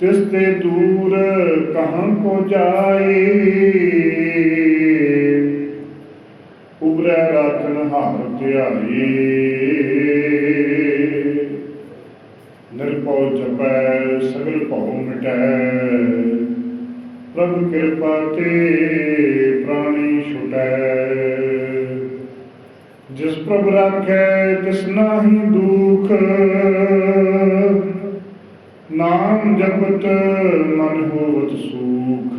ਤਿਸ ਤੇ ਦੂਰ ਕਹਾਂ ਕੋ ਜਾਏ। ਉਬਰੈ ਰਾਖਨ ਹਾਰ ਧਿਆਈ ਨਿਰਭਉ ਜਪੈ, ਸਗਲ ਭਉ ਮਿਟੈ। ਪ੍ਰਭ ਕਿਰਪਾ ਤੇ ਪ੍ਰਾਣੀ ਛੁਟੈ। ਜਿਸ ਪ੍ਰਭ ਰਾਖੈ, ਤਿਸ ਨਾਹੀ ਦੁਖ। ਨਾਮ ਜਪਤ ਮਨ ਹੋਵਤ ਸੂਖ।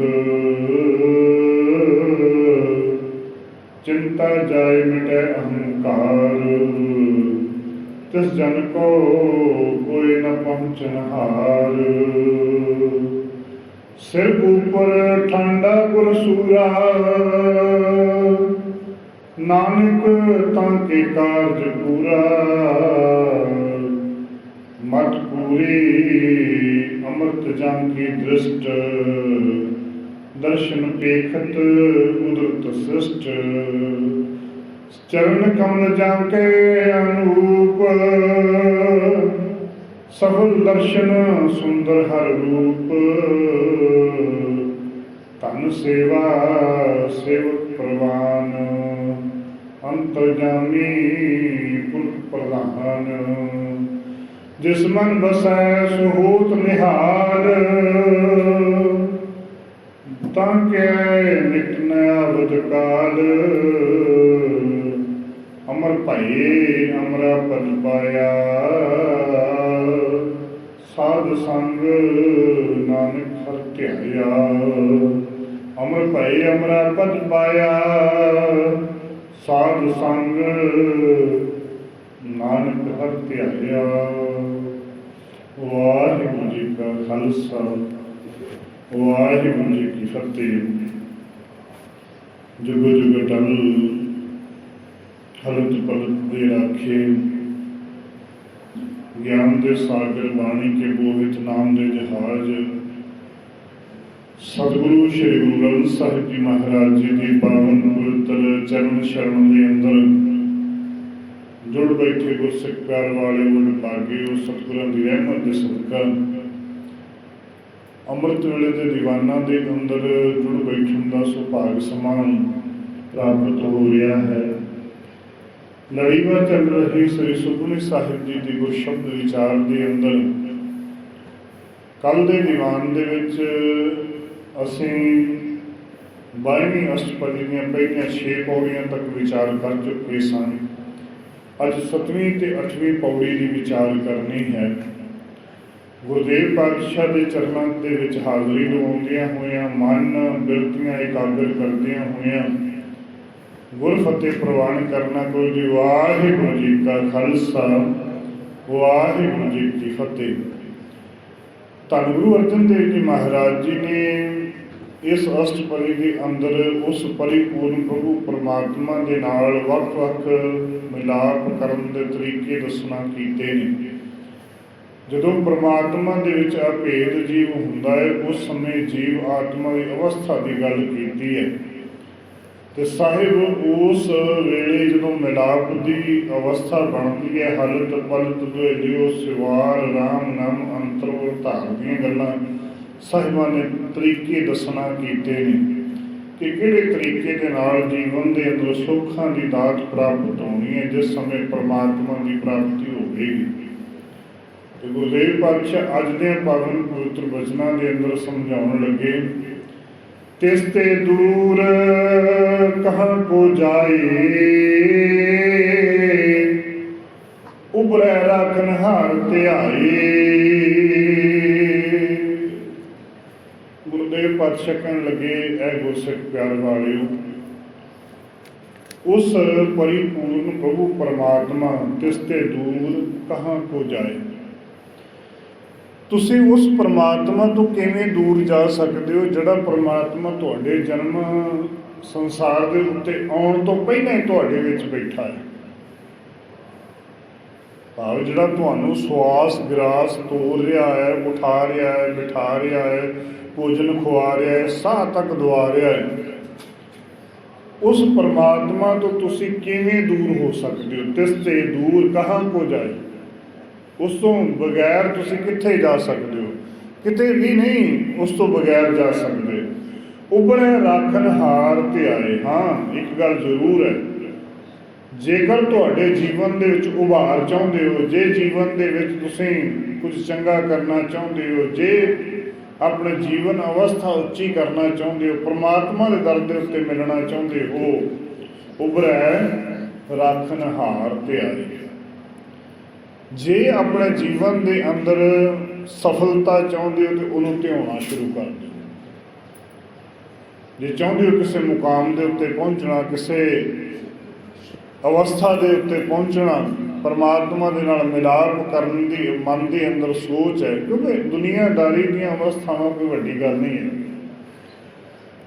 ਚਿੰਤਾ ਜਾਏ ਮਿਟੈ ਅਹੰਕਾਰ। ਤਿਸ ਜਨ ਕੋ ਕੋਈ ਨ ਪਹੁੰਚਨ ਹਾਰ। ਸਿਰ ਉਪਰ ਠੰਡਾ ਗੁਰ ਸੂਰਾ। ਨਾਨਕ ਤਾਂ ਕੇ ਕਾਰਜ ਪੂਰਾ। ਮਤ ਪੂਰੀ ਜਨ ਕੀ ਦ੍ਰਿਸ਼ਟ। ਦਰਸ਼ਨ ਪੇਖਤ ਉਦਰਤ ਸ੍ਰਿਸ਼ਟ। ਚਰਨ ਕਮਲ ਜਨ ਕੇ ਅਨੂਪ। ਸਫਲ ਦਰਸ਼ਨ ਸੁੰਦਰ ਹਰ ਰੂਪ। ਤਨ ਸੇਵਾ, ਸੇਵਕ ਪ੍ਰਵਾਨ। ਅੰਤਰਜਾਮੀ ਪੁਰਖ ਪ੍ਰਧਾਨ। ਜਿਸ ਮਨ ਬਸੈ ਸੋ ਨਿਹਾਲ। ਤਾਂ ਕਿ ਨਿਤ ਨ ਕਾਲ। ਅਮਰ ਭਈ ਅਮਰਾ ਪਦ ਪਾਇਆ। ਸਾਧ ਸੰਗ ਨਾਨਕ ਹਰ ਧਿਆਇਆ। ਅਮਰ ਭਈ ਅਮਰਾ ਪਦ ਪਾਇਆ। ਸਾਧ ਸੰਗ ਨਾਨਕ ਹਰ ਧਿਆਇਆ। ਵਾਹਿਗੁਰੂ ਜੀ ਕਾ ਖਾਲਸਾ, ਵਾਹਿਗੁਰੂ ਜੀ ਕੀ ਫਤਿਹ। ਜੁਗ ਜੁਗ ਟਲ, ਹਲਤ ਪਲਤ ਦੇ ਰਾਖੇ। ਗਿਆਨ ਦੇ ਸਾਗਰ ਬਾਣੀ ਕੇ ਬੋਹਿਤ ਨਾਮ ਦੇ ਜਹਾਜ਼। ਸਤਿਗੁਰੂ ਸ੍ਰੀ ਗੁਰੂ ਗ੍ਰੰਥ ਸਾਹਿਬ ਜੀ ਮਹਾਰਾਜ ਜੀ ਦੀ ਪਾਵਨ ਪਵਿੱਤਰ ਚਰਨ ਸ਼ਰਨ ਦੇ ਅੰਦਰ ਜੁੜ ਬੈਠੇ ਗੁਰਸਿੱਖ ਪਿਆਰ ਵਾਲੇ ਵਡ ਭਾਗੇ ਉਹ ਸਤਿਗੁਰਾਂ ਦੀ ਰਹਿਮਤ ਦੇ ਸਦਕਾ ਅੰਮ੍ਰਿਤ ਵੇਲੇ ਦੇ ਦੀਵਾਨਾਂ ਦੇ ਅੰਦਰ ਜੁੜ ਬੈਠਣ ਦਾ ਸੁਭਾਗ ਸਮਾਨ ਪ੍ਰਾਪਤ ਹੋ ਰਿਹਾ ਹੈ। ਲੜੀਵਾਰ ਚੱਲ ਰਹੀ ਸ੍ਰੀ ਸੁਖਮਨੀ ਸਾਹਿਬ ਜੀ ਦੀ ਗੁਰ ਸ਼ਬਦ ਵਿਚਾਰ ਦੇ ਅੰਦਰ ਕੱਲ ਦੇ ਦੀਵਾਨ ਦੇ ਵਿੱਚ ਅਸੀਂ ਬਾਈਵੀਂ ਅਸ਼ਟਪਦੀ ਦੀਆਂ ਪਹਿਲੀਆਂ 6 ਪੌੜੀਆਂ ਤੱਕ ਵਿਚਾਰ ਕਰ ਚੁੱਕੇ ਸਾਂ। ਅੱਜ 7ਵੀਂ ਤੇ 8ਵੀਂ ਪੌੜੀ ਦੀ ਵਿਚਾਰ ਕਰਨੀ ਹੈ। ਗੁਰਦੇਵ ਪਾਤਸ਼ਾਹ ਦੇ ਚਰਨਾਂ ਦੇ ਵਿੱਚ ਹਾਜ਼ਰੀ ਲਵਾਉਂਦਿਆਂ ਹੋਇਆਂ, ਮਨ ਬਿਰਤੀਆਂ ਇਕਾਗਰ ਕਰਦਿਆਂ ਹੋਇਆਂ ਗੁਰ ਫਤਿਹ ਪ੍ਰਵਾਨ ਕਰਨਾ ਕੋਈ ਜੀ ਵਾਹਿਗੁਰੂ ਜੀ ਕਾ ਖਾਲਸਾ, ਵਾਹਿਗੁਰੂ ਜੀ ਕੀ ਫਤਿਹ। ਧੰਨ ਗੁਰੂ ਅਰਜਨ ਦੇਵ ਜੀ ਮਹਾਰਾਜ ਜੀ ਨੇ ਇਸ ਅਸ਼ਟਪਦੀ ਦੇ ਅੰਦਰ ਉਸ ਪਰਿਪੂਰਨ ਪ੍ਰਭੂ ਪਰਮਾਤਮਾ ਦੇ ਨਾਲ ਵੱਖ-ਵੱਖ ਮਿਲਾਪ ਕਰਨ ਦੇ ਤਰੀਕੇ ਦੱਸਣਾ ਕੀਤੇ ਨੇ। ਜਦੋਂ ਪਰਮਾਤਮਾ ਦੇ ਵਿੱਚ ਅਭੇਦ ਜੀਵ ਹੁੰਦਾ ਹੈ, ਉਸ ਸਮੇਂ ਜੀਵ ਆਤਮਾ ਦੀ ਅਵਸਥਾ ਦੀ ਗੱਲ ਕੀਤੀ ਹੈ। ਤੇ ਸਾਹਿਬ, ਉਸ ਵੇਲੇ ਜਦੋਂ ਮਿਲਾਪ ਦੀ ਅਵਸਥਾ ਬਣਦੀ ਹੈ, ਹਲਤ ਪਲਤ ਦੁਇਓ ਸਿਵਾਰ ਰਾਮ ਨਾਮ ਅੰਤਰ ਧਾਰ ਦੀਆਂ ਗੱਲਾਂ ਸਾਹਿਬਾਂ ਨੇ ਤਰੀਕੇ ਦੱਸਣਾ ਕੀਤੇ ਨੇ। ਕਿ ਕਿਹੜੇ ਤਰੀਕੇ ਦੇ ਨਾਲ ਜੀਵਨ ਦੇ ਅੰਦਰ ਸੁੱਖਾਂ ਦੀ ਦਾਤ ਪ੍ਰਾਪਤ ਹੋਣੀ ਹੈ, ਜਿਸ ਸਮੇਂ ਪ੍ਰਮਾਤਮਾ ਦੀ ਪ੍ਰਾਪਤੀ ਹੋਵੇਗੀ। ਤੇ ਗੁਰਦੇਵ ਪਾਤਸ਼ਾਹ ਅੱਜ ਦੇ ਪਾਵਨ ਪਵਿੱਤਰ ਬਚਨਾਂ ਦੇ ਅੰਦਰ ਸਮਝਾਉਣ ਲੱਗੇ, ਤਿਸ ਤੇ ਦੂਰ ਕਹਾਂ ਕੋ ਜਾਏ ਉਬਰੈ ਰਾਖਨ ਹਾਰ ਧਿਆਏ। ਗੁਰਦੇਵ ਲੱਗੇ ਐ ਗੁਰਸਿੱਖ ਪਿਆਰ ਵਾਲਿਓ। ਉਸ ਪਰਿਪੂਰਨ ਪ੍ਰਭੂ ਪਰਮਾਤਮਾ ਤਿਸ ਤੇ ਦੂਰ ਕਹਾਂ ਕੋ ਜਾਏ। ਤੁਸੀਂ ਉਸ ਪਰਮਾਤਮਾ ਤੋਂ ਕਿਵੇਂ ਦੂਰ ਜਾ ਸਕਦੇ ਹੋ ਜਿਹੜਾ ਪਰਮਾਤਮਾ ਤੁਹਾਡੇ ਜਨਮ ਸੰਸਾਰ ਦੇ ਉੱਤੇ ਆਉਣ ਤੋਂ ਪਹਿਲਾਂ ਹੀ ਤੁਹਾਡੇ ਵਿੱਚ ਬੈਠਾ ਹੈ? ਭਾਵ ਜਿਹੜਾ ਤੁਹਾਨੂੰ ਸਵਾਸ ਗਰਾਸ ਤੋਰ ਰਿਹਾ ਹੈ, ਉਠਾ ਰਿਹਾ ਹੈ, ਬਿਠਾ ਰਿਹਾ ਹੈ, ਭੋਜਨ ਖਵਾ ਰਿਹਾ ਹੈ, ਸਾਹ ਤੱਕ ਦਵਾ ਰਿਹਾ ਹੈ, ਉਸ ਪਰਮਾਤਮਾ ਤੋਂ ਤੁਸੀਂ ਕਿਵੇਂ ਦੂਰ ਹੋ ਸਕਦੇ ਹੋ? ਤਿਸ ਤੇ ਦੂਰ ਕਹਾਂ ਕੋ ਜਾਏ ਉਸ ਤੋਂ ਬਗੈਰ ਤੁਸੀਂ ਕਿੱਥੇ ਜਾ ਸਕਦੇ ਹੋ? ਕਿਤੇ ਵੀ ਨਹੀਂ ਉਸ ਤੋਂ ਬਗੈਰ ਜਾ ਸਕਦੇ। ਉਬਰੇ ਰਾਖਣ ਹਾਰ ਤੇ ਆਏ। ਹਾਂ, ਇੱਕ ਗੱਲ ਜ਼ਰੂਰ ਹੈ। ਜੇਕਰ ਤੁਹਾਡੇ ਜੀਵਨ ਦੇ ਵਿੱਚ ਉਭਾਰ ਚਾਹੁੰਦੇ ਹੋ, ਜੇ ਜੀਵਨ ਦੇ ਵਿੱਚ ਤੁਸੀਂ ਕੁਝ ਚੰਗਾ ਕਰਨਾ ਚਾਹੁੰਦੇ ਹੋ, ਜੇ ਆਪਣੇ ਜੀਵਨ ਅਵਸਥਾ ਉੱਚੀ ਕਰਨਾ ਚਾਹੁੰਦੇ ਹੋ, ਪ੍ਰਮਾਤਮਾ ਦੇ ਦਰ ਦੇ ਉੱਤੇ ਮਿਲਣਾ ਚਾਹੁੰਦੇ ਹੋ, ਉਭਰੈ, ਰਾਖਣ ਹਾਰ ਤੇ ਜੇ ਆਪਣੇ ਜੀਵਨ ਦੇ ਅੰਦਰ ਸਫਲਤਾ ਚਾਹੁੰਦੇ ਹੋ, ਤੇ ਉਹਨੂੰ ਧਿਆਉਣਾ ਸ਼ੁਰੂ ਕਰ ਦਿਓ। ਜੇ ਚਾਹੁੰਦੇ ਹੋ ਕਿਸੇ ਮੁਕਾਮ ਦੇ ਉੱਤੇ ਪਹੁੰਚਣਾ, ਕਿਸੇ ਅਵਸਥਾ ਦੇ ਉੱਤੇ ਪਹੁੰਚਣਾ ਪਰਮਾਤਮਾ ਦੇ ਨਾਲ ਮਿਲਾਪ ਕਰਨ ਦੀ, ਮਨ ਦੇ ਅੰਦਰ ਸੋਚ ਹੈ, ਕਿਉਂਕਿ ਦੁਨੀਆਦਾਰੀ ਦੀਆਂ ਅਵਸਥਾਵਾਂ ਕੋਈ ਵੱਡੀ ਗੱਲ ਨਹੀਂ ਹੈ।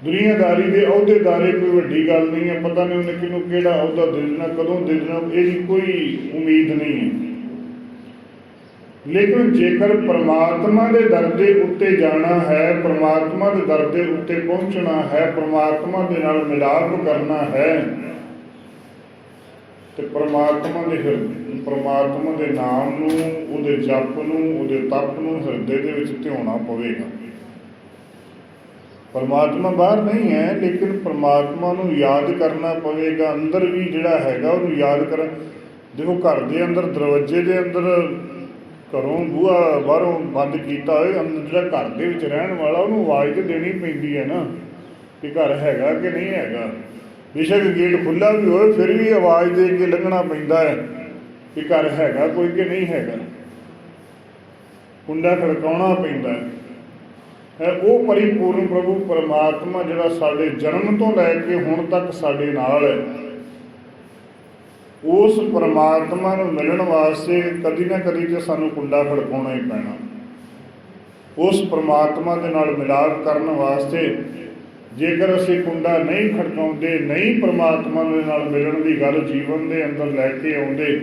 ਦੁਨੀਆਦਾਰੀ ਦੇ ਅਹੁਦੇਦਾਰੇ ਕੋਈ ਵੱਡੀ ਗੱਲ ਨਹੀਂ ਹੈ, ਪਤਾ ਨਹੀਂ ਉਹਨੇ ਕਿਹਨੂੰ ਕਿਹੜਾ ਅਹੁਦਾ ਦੇ ਦੇਣਾ, ਕਦੋਂ ਦੇ ਦੇਣਾ ਇਹਦੀ ਕੋਈ ਉਮੀਦ ਨਹੀਂ ਹੈ। ਲੇਕਿਨ ਜੇਕਰ ਪਰਮਾਤਮਾ ਦੇ ਦਰ ਦੇ ਉੱਤੇ ਜਾਣਾ ਹੈ, ਪ੍ਰਮਾਤਮਾ ਦੇ ਦਰ ਦੇ ਉੱਤੇ ਪਹੁੰਚਣਾ ਹੈ, ਪ੍ਰਮਾਤਮਾ ਦੇ ਨਾਲ ਮਿਲਾਪ ਕਰਨਾ ਹੈ ਤੇ ਪਰਮਾਤਮਾ ਦੇ ਹਿਰਦੇ ਪਰਮਾਤਮਾ ਦੇ ਨਾਮ ਨੂੰ, ਉਹਦੇ ਜਪ ਨੂੰ, ਉਹਦੇ ਤਪ ਨੂੰ ਹਿਰਦੇ ਦੇ ਵਿੱਚ ਧਿਆਉਣਾ ਪਵੇਗਾ। ਪਰਮਾਤਮਾ ਬਾਹਰ ਨਹੀਂ ਹੈ, ਲੇਕਿਨ ਪਰਮਾਤਮਾ ਨੂੰ ਯਾਦ ਕਰਨਾ ਪਵੇਗਾ। ਅੰਦਰ ਵੀ ਜਿਹੜਾ ਹੈਗਾ, ਉਹਨੂੰ ਯਾਦ ਕਰ। ਦੇਖੋ, ਘਰ ਦੇ ਅੰਦਰ, ਦਰਵਾਜ਼ੇ ਦੇ ਅੰਦਰ ਘਰੋਂ ਬੂਹਾ ਬਾਹਰੋਂ ਬੰਦ ਕੀਤਾ ਹੋਏ, ਅੰਦਰ ਜਿਹੜਾ ਘਰ ਦੇ ਵਿੱਚ ਰਹਿਣ ਵਾਲਾ, ਉਹਨੂੰ ਆਵਾਜ਼ ਤੇ ਦੇਣੀ ਪੈਂਦੀ ਹੈ ਨਾ, ਕਿ ਘਰ ਹੈਗਾ ਕਿ ਨਹੀਂ ਹੈਗਾ। ਬੇਸ਼ੱਕ ਗੇਟ ਖੁੱਲਾ ਵੀ ਹੋਵੇ, ਫਿਰ ਵੀ ਆਵਾਜ਼ ਦੇ ਕੇ ਲੰਘਣਾ ਪੈਂਦਾ ਹੈ ਕਿ ਘਰ ਹੈਗਾ ਕੋਈ ਕਿ ਨਹੀਂ ਹੈਗਾ। ਕੁੰਡਾ ਖੜਕਾਉਣਾ ਪੈਂਦਾ ਹੈ। ਹੈ, ਉਹ ਪਰਿਪੂਰਨ ਪ੍ਰਭੂ ਪਰਮਾਤਮਾ ਜਿਹੜਾ ਸਾਡੇ ਜਨਮ ਤੋਂ ਲੈ ਕੇ ਹੁਣ ਤੱਕ ਸਾਡੇ ਨਾਲ ਹੈ। ਉਸ ਪਰਮਾਤਮਾ ਨੂੰ ਮਿਲਣ ਵਾਸਤੇ ਕਦੀ ਨਾ ਕਦੀ ਤੇ ਸਾਨੂੰ ਕੁੰਡਾ ਖੜਕਾਉਣਾ ਹੀ ਪੈਣਾ। ਉਸ ਪਰਮਾਤਮਾ ਦੇ ਨਾਲ ਮਿਲਾਪ ਕਰਨ ਵਾਸਤੇ ਜੇਕਰ ਅਸੀਂ ਕੁੰਡਾ ਨਹੀਂ ਖੜਕਾਉਂਦੇ, ਨਹੀਂ ਪਰਮਾਤਮਾ ਦੇ ਨਾਲ ਮਿਲਣ ਦੀ ਗੱਲ ਜੀਵਨ ਦੇ ਅੰਦਰ ਲੈ ਕੇ ਆਉਂਦੇ,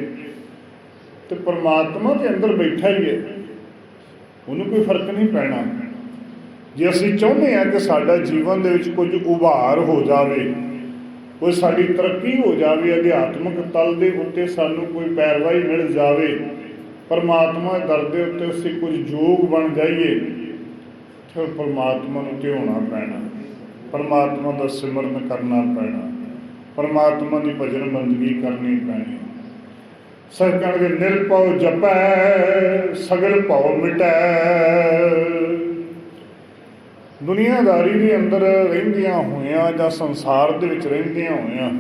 ਤੇ ਪਰਮਾਤਮਾ ਦੇ ਅੰਦਰ ਬੈਠਾ ਹੀ ਹੈ। ਉਹਨੂੰ ਕੋਈ ਫ਼ਰਕ ਨਹੀਂ ਪੈਣਾ। ਜੇ ਅਸੀਂ ਚਾਹੁੰਦੇ ਹਾਂ ਕਿ ਸਾਡਾ ਜੀਵਨ ਦੇ ਵਿੱਚ ਕੁਝ ਉਭਾਰ ਹੋ ਜਾਵੇ, ਕੋਈ ਸਾਡੀ ਤਰੱਕੀ ਹੋ ਜਾਵੇ, ਅਧਿਆਤਮਿਕ ਤਲ ਦੇ ਉੱਤੇ ਸਾਨੂੰ ਕੋਈ ਪੈਰਵਾਈ ਮਿਲ ਜਾਵੇ, ਪਰਮਾਤਮਾ ਦਰ ਦੇ ਉੱਤੇ ਅਸੀਂ ਕੁਝ ਯੋਗ ਬਣ ਜਾਈਏ, ਫਿਰ ਪਰਮਾਤਮਾ ਨੂੰ ਧਿਆਉਣਾ ਪੈਣਾ। ਪਰਮਾਤਮਾ ਦਾ ਸਿਮਰਨ ਕਰਨਾ ਪੈਣਾ। ਪਰਮਾਤਮਾ ਦੀ ਭਜਨ ਬੰਦਗੀ ਕਰਨੀ ਪੈਣੀ। ਸਭ ਕਹਿਣਗੇ, ਨਿਰਭਉ ਜਪੈ, ਸਗਲ ਭਉ ਮਿਟੈ। ਦੁਨੀਆਦਾਰੀ ਦੇ ਅੰਦਰ ਰਹਿੰਦੀਆਂ ਹੋਇਆਂ ਜਾਂ ਸੰਸਾਰ ਦੇ ਵਿੱਚ ਰਹਿੰਦੀਆਂ ਹੋਇਆਂ,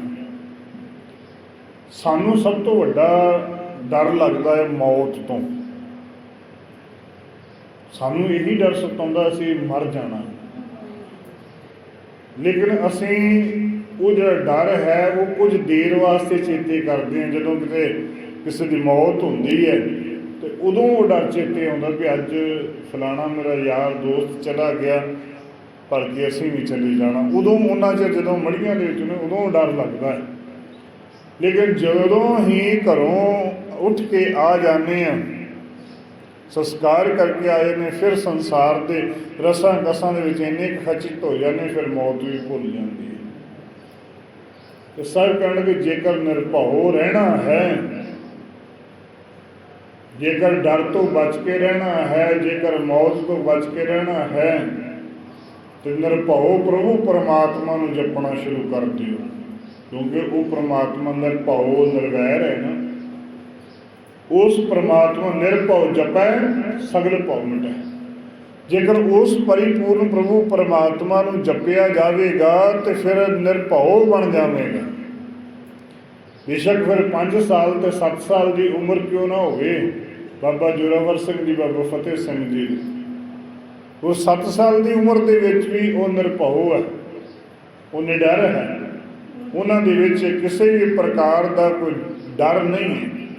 ਸਾਨੂੰ ਸਭ ਤੋਂ ਵੱਡਾ ਡਰ ਲੱਗਦਾ ਹੈ ਮੌਤ ਤੋਂ। ਸਾਨੂੰ ਇਹੀ ਡਰ ਸਤਾਉਂਦਾ ਸੀ ਮਰ ਜਾਣਾ। ਲੇਕਿਨ ਅਸੀਂ ਉਹ ਜਿਹੜਾ ਡਰ ਹੈ, ਉਹ ਕੁਝ ਦੇਰ ਵਾਸਤੇ ਚੇਤੇ ਕਰਦੇ ਹਾਂ, ਜਦੋਂ ਕਿਤੇ ਕਿਸੇ ਦੀ ਮੌਤ ਹੁੰਦੀ ਹੈ। ਤੇ ਉਦੋਂ ਉਹ ਡਰ ਚੇਤੇ ਆਉਂਦਾ ਵੀ ਅੱਜ ਫਲਾਣਾ ਮੇਰਾ ਯਾਰ, ਦੋਸਤ ਚਲਾ ਗਿਆ, ਪਰ ਕਿ ਅਸੀਂ ਵੀ ਚਲੇ ਜਾਣਾ। ਉਦੋਂ ਉਹਨਾਂ ਚ ਜਦੋਂ ਮੜੀਆਂ ਦੇ ਵਿੱਚ ਨੇ, ਉਦੋਂ ਡਰ ਲੱਗਦਾ ਹੈ। ਲੇਕਿਨ ਜਦੋਂ ਹੀ ਘਰੋਂ ਉੱਠ ਕੇ ਆ ਜਾਂਦੇ ਆ ਸੰਸਕਾਰ ਕਰਕੇ ਆਏ ਨੇ, ਫਿਰ ਸੰਸਾਰ ਦੇ ਰਸਾਂ ਕਸਾਂ ਦੇ ਵਿੱਚ ਇੰਨੇ ਕੁ ਖਚਿਤ ਹੋ ਜਾਂਦੇ, ਫਿਰ ਮੌਤ ਵੀ ਭੁੱਲ ਜਾਂਦੀ ਹੈ। ਤੇ ਸਭ ਕਹਿਣਗੇ ਜੇਕਰ ਨਿਰਭਉ ਰਹਿਣਾ ਹੈ, ਜੇਕਰ ਡਰ ਤੋਂ ਬਚ ਕੇ ਰਹਿਣਾ ਹੈ, ਜੇਕਰ ਮੌਤ ਤੋਂ ਬਚ ਕੇ ਰਹਿਣਾ ਹੈ, ਤੇ ਨਿਰਭਉ ਪ੍ਰਭੂ ਪਰਮਾਤਮਾ ਨੂੰ ਜਪਣਾ ਸ਼ੁਰੂ ਕਰ ਦਿਓ। ਕਿਉਂਕਿ ਉਹ ਪਰਮਾਤਮਾ ਨਿਰਭਉ, ਨਿਰਵੈਰ ਹੈ ਨਾ। ਉਸ ਪਰਮਾਤਮਾ ਨਿਰਭਉ ਜਪੈ, ਸਗਲ ਭਉ ਮਿਟੈ। ਜੇਕਰ ਉਸ ਪਰਿਪੂਰਨ ਪ੍ਰਭੂ ਪਰਮਾਤਮਾ ਨੂੰ ਜਪਿਆ ਜਾਵੇਗਾ, ਤੇ ਫਿਰ ਨਿਰਭਉ ਬਣ ਜਾਵੇਗਾ। ਬੇਸ਼ੱਕ ਫਿਰ 5 ਸਾਲ ਤੇ 7 ਸਾਲ ਦੀ ਉਮਰ ਕਿਉਂ ਨਾ ਹੋਵੇ? ਬਾਬਾ ਜੋਰਾਵਰ ਸਿੰਘ ਜੀ, ਬਾਬਾ ਫਤਿਹ ਸਿੰਘ ਜੀ। ਉਹ 7 ਸਾਲ ਦੀ ਉਮਰ ਦੇ ਵਿੱਚ ਵੀ ਉਹ ਨਿਰਭਉ ਹੈ। ਉਹ ਨਿਡਰ ਹੈ। ਉਹਨਾਂ ਦੇ ਵਿੱਚ ਕਿਸੇ ਵੀ ਪ੍ਰਕਾਰ ਦਾ ਕੋਈ ਡਰ ਨਹੀਂ ਹੈ।